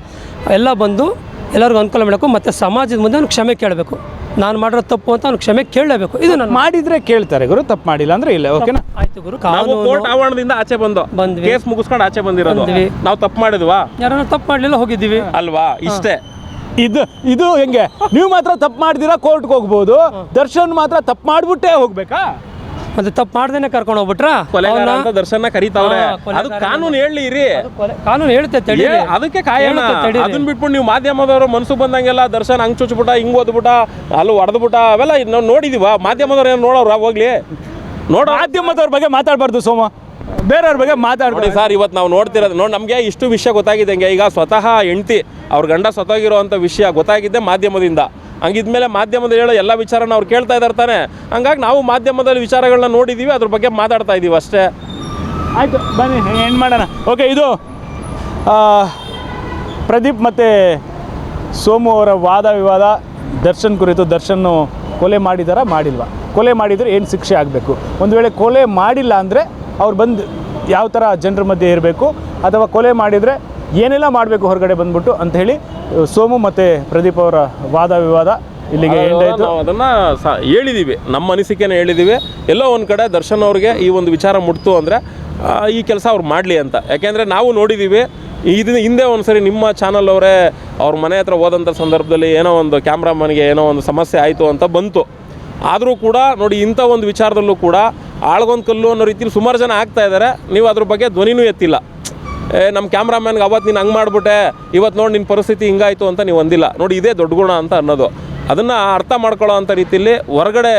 [SPEAKER 3] ಎಲ್ಲ ಬಂದು ಎಲ್ಲರಿಗೂ ಅನುಕೂಲ ಮಾಡಬೇಕು ಮತ್ತು ಸಮಾಜದ ಮುಂದೆ ಅವ್ನು ಕ್ಷಮೆ ಕೇಳಬೇಕು. ನಾನು ಮಾಡಿರೋ ತಪ್ಪು ಅಂತ ಅವ್ನು ಕ್ಷಮೆ ಕೇಳಲೇಬೇಕು. ಇದು ನಾನು
[SPEAKER 1] ಮಾಡಿದ್ರೆ ಕೇಳ್ತಾರೆ ಗುರು ತಪ್ಪು ಮಾಡಿಲ್ಲ ಅಂದ್ರೆ ಇಲ್ಲ ಓಕೆನಾ
[SPEAKER 3] ಆಯ್ತು ಗುರು
[SPEAKER 2] ನಾವು
[SPEAKER 3] ಕಾನೂನು
[SPEAKER 2] ಕೋರ್ಟ್ ಆವರಣದಿಂದ ಆಚೆ ಬಂದು
[SPEAKER 3] ಬಂದ್ವಿ.
[SPEAKER 2] ಕೇಸ್ ಮುಗಿಸ್ಕೊಂಡು ಆಚೆ ಬಂದಿರೋದು.
[SPEAKER 3] ಬಂದ್ವಿ.
[SPEAKER 2] ನಾವು ತಪ್ಪು ಮಾಡಿದ್ವಾ?
[SPEAKER 3] ಯಾರನ್ನ ತಪ್ಪು ಮಾಡಲಿಲ್ಲ ಹೋಗಿದ್ದೀವಿ.
[SPEAKER 2] ಅಲ್ವಾ? ಇಷ್ಟೇ.
[SPEAKER 1] ಇದು ಇದು ಹೆಂಗೆ? ನೀವು ಮಾತ್ರ ತಪ್ಪು ಮಾಡ್ದಿರಾ ಕೋರ್ಟ್ಗೆ ಹೋಗ್ಬೋದು. ದರ್ಶನ್ ಮಾತ್ರ ತಪ್ಪು ಮಾಡ್ಬಿಟ್ಟೇ ಹೋಗ್ಬೇಕಾ?
[SPEAKER 3] ಮತ್ತೆ ತಪ್ಪು ಮಾಡ್ದೇನೆ ಕರ್ಕೊಂಡು ಹೋಗ್ಬಿಟ್ರಾ?
[SPEAKER 2] ಕೊಲೆಗಾರ ಅಂತ ದರ್ಶನ ಕರೀತಾವ್ರೆ. ಅದು ಕಾನೂನು ಹೇಳಿ ಇರಿ.
[SPEAKER 3] ಕೊಲೆ- ಕಾನೂನು ಹೇಳುತ್ತೆ ತಡಿ
[SPEAKER 2] ಅದಕ್ಕೆ ಕಾಯೋಣ. ಅದನ್ನ ಬಿಟ್ಬಿಟ್ಟು ನೀವು ಮಾಧ್ಯಮದವರು ಮನ್ಸು ಬಂದಂಗೆಲ್ಲ ದರ್ಶನ ಹಂಗ್ ಚುಚ್ಬಿಟ್ಟ ಹಿಂಗ್ ಓದ್ಬಿಟ್ಟ ಅಲ್ಲಿ ಹೊಡೆದ್ಬಿಟ್ಟ ಅವೆಲ್ಲ ನಾವು ನೋಡಿದೀವ? ಮಾಧ್ಯಮದವ್ರು ಏನು ನೋಡೋರು ಹೋಗ್ಲಿ? ನೋಡೋ
[SPEAKER 1] ಮಾಧ್ಯಮದವ್ರ ಬಗ್ಗೆ ಮಾತಾಡ್ಬಾರ್ದು ಸೋಮ. ಬೇರೆಯವ್ರ ಬಗ್ಗೆ ಮಾತಾಡ್ಬಿಡಿ
[SPEAKER 2] ಸರ್ ಇವತ್ತು ನಾವು ನೋಡ್ತಿರೋದು ನೋಡಿ ನಮಗೆ ಇಷ್ಟು ವಿಷಯ ಗೊತ್ತಾಗಿದ್ದಂಗೆ ಈಗ ಸ್ವತಃ ಹೆಂಡ್ತಿ ಅವ್ರ ಗಂಡ ಸತ್ತೋಗಿರೋವಂಥ ವಿಷಯ ಗೊತ್ತಾಗಿದ್ದೆ ಮಾಧ್ಯಮದಿಂದ. ಹಂಗಿದ್ಮೇಲೆ ಮಾಧ್ಯಮದಲ್ಲಿ ಹೇಳೋ ಎಲ್ಲ ವಿಚಾರನ ಅವ್ರು ಕೇಳ್ತಾ ಇದ್ದಾರೆ ತಾನೆ. ಹಂಗಾಗಿ ನಾವು ಮಾಧ್ಯಮದಲ್ಲಿ ವಿಚಾರಗಳನ್ನ ನೋಡಿದ್ದೀವಿ ಅದ್ರ ಬಗ್ಗೆ ಮಾತಾಡ್ತಾ ಇದ್ದೀವಿ ಅಷ್ಟೇ.
[SPEAKER 1] ಆಯ್ತು ಬನ್ನಿ ಏನು ಮಾಡೋಣ? ಓಕೆ ಇದು ಪ್ರದೀಪ್ ಮತ್ತು ಸೋಮು ಅವರ ವಾದ ವಿವಾದ ದರ್ಶನ್ ಕುರಿತು ದರ್ಶನ್ ಕೊಲೆ ಮಾಡಿದಾರ ಮಾಡಿಲ್ವಾ? ಕೊಲೆ ಮಾಡಿದರೆ ಏನು ಶಿಕ್ಷೆ ಆಗಬೇಕು? ಒಂದು ವೇಳೆ ಕೊಲೆ ಮಾಡಿಲ್ಲ ಅಂದರೆ ಅವ್ರು ಬಂದು ಯಾವ ಥರ ಜನರ ಮಧ್ಯೆ ಇರಬೇಕು? ಅಥವಾ ಕೊಲೆ ಮಾಡಿದರೆ ಏನೆಲ್ಲ ಮಾಡಬೇಕು ಹೊರಗಡೆ ಬಂದ್ಬಿಟ್ಟು ಅಂತ ಹೇಳಿ ಸೋಮು ಮತ್ತು ಪ್ರದೀಪ್ ಅವರ ವಾದ ವಿವಾದ ಇಲ್ಲಿಗೆ ಆಯಿತು.
[SPEAKER 2] ನಾವು ಅದನ್ನ ಸ- ಹೇಳಿದೀವಿ. ನಮ್ಮ ಅನಿಸಿಕೆನ ಹೇಳಿದೀವಿ. ಎಲ್ಲೋ ಒಂದು ಕಡೆ ದರ್ಶನ್ ಅವ್ರಿಗೆ ಈ ಒಂದು ವಿಚಾರ ಮುಟ್ತು ಅಂದರೆ ಈ ಕೆಲಸ ಅವ್ರು ಮಾಡಲಿ ಅಂತ. ಯಾಕೆಂದರೆ ನಾವು ನೋಡಿದ್ದೀವಿ ಇದು ಹಿಂದೆ ಒಂದ್ಸರಿ ನಿಮ್ಮ ಚಾನಲ್ ಅವರೇ ಅವ್ರ ಮನೆ ಹತ್ರ ಹೋದಂಥ ಸಂದರ್ಭದಲ್ಲಿ ಏನೋ ಒಂದು ಕ್ಯಾಮ್ರಾಮನ್ಗೆ ಏನೋ ಒಂದು ಸಮಸ್ಯೆ ಆಯಿತು ಅಂತ ಬಂತು. ಆದರೂ ಕೂಡ ನೋಡಿ ಇಂಥ ಒಂದು ವಿಚಾರದಲ್ಲೂ ಕೂಡ ಆಳ್ಗೊಂದು ಕಲ್ಲು ಅನ್ನೋ ರೀತಿಯಲ್ಲಿ ಸುಮಾರು ಜನ ಆಗ್ತಾ ಇದ್ದಾರೆ ನೀವು ಅದ್ರ ಬಗ್ಗೆ ಧ್ವನಿನೂ ಎತ್ತಿಲ್ಲ. ಏ ನಮ್ಮ ಕ್ಯಾಮ್ರಾಮ್ಯಾನ್ಗೆ ಅವತ್ತು ನೀನು ಹಂಗೆ ಮಾಡಿಬಿಟ್ಟೆ ಇವತ್ತು ನೋಡಿ ನಿನ್ನ ಪರಿಸ್ಥಿತಿ ಹಿಂಗಾಯಿತು ಅಂತ ನೀವು ಒಂದಿಲ್ಲ ನೋಡಿ, ಇದೇ ದೊಡ್ಡ ಗುಣ ಅಂತ ಅನ್ನೋದು. ಅದನ್ನು ಅರ್ಥ ಮಾಡ್ಕೊಳ್ಳೋ ಅಂಥ ರೀತಿಯಲ್ಲಿ ಹೊರಗಡೆ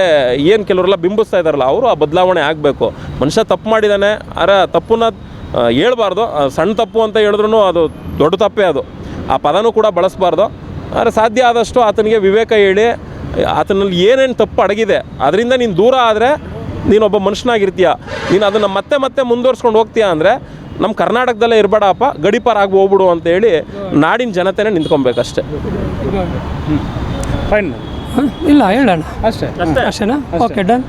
[SPEAKER 2] ಏನು ಕೆಲವರೆಲ್ಲ ಬಿಂಬಿಸ್ತಾ ಇದ್ದಾರಲ್ಲ ಅವರು ಆ ಬದಲಾವಣೆ ಆಗಬೇಕು. ಮನುಷ್ಯ ತಪ್ಪು ಮಾಡಿದ್ದಾನೆ ಅರ ತಪ್ಪನ್ನ ಹೇಳ್ಬಾರ್ದು. ಸಣ್ಣ ತಪ್ಪು ಅಂತ ಹೇಳಿದ್ರು ಅದು ದೊಡ್ಡ ತಪ್ಪೇ ಅದು. ಆ ಪದನೂ ಕೂಡ ಬಳಸಬಾರ್ದು. ಆದರೆ ಸಾಧ್ಯ ಆದಷ್ಟು ಆತನಿಗೆ ವಿವೇಕ ಹೇಳಿ, ಆತನಲ್ಲಿ ಏನೇನು ತಪ್ಪು ಅಡಗಿದೆ, ಅದರಿಂದ ನೀನು ದೂರ ಆದರೆ ನೀನೊಬ್ಬ ಮನುಷ್ಯನಾಗಿರ್ತೀಯ. ನೀನು ಅದನ್ನು ಮತ್ತೆ ಮತ್ತೆ ಮುಂದುವರ್ಸ್ಕೊಂಡು ಹೋಗ್ತೀಯ ಅಂದರೆ ನಮ್ಮ ಕರ್ನಾಟಕದಲ್ಲೇ ಇರಬೇಡಪ್ಪ ಗಡಿಪಾರ ಆಗಿ ಹೋಗ್ಬಿಡು ಅಂತ ಹೇಳಿ ನಾಡಿನ ಜನತೆನೇ ನಿಂತ್ಕೊಬೇಕಷ್ಟೇ.
[SPEAKER 1] ಫೈನ್
[SPEAKER 3] ಹ? ಇಲ್ಲ ಹೇಳೋಣ.
[SPEAKER 1] ಅಷ್ಟೇ.
[SPEAKER 3] ಅಷ್ಟೇನಾ? Okay done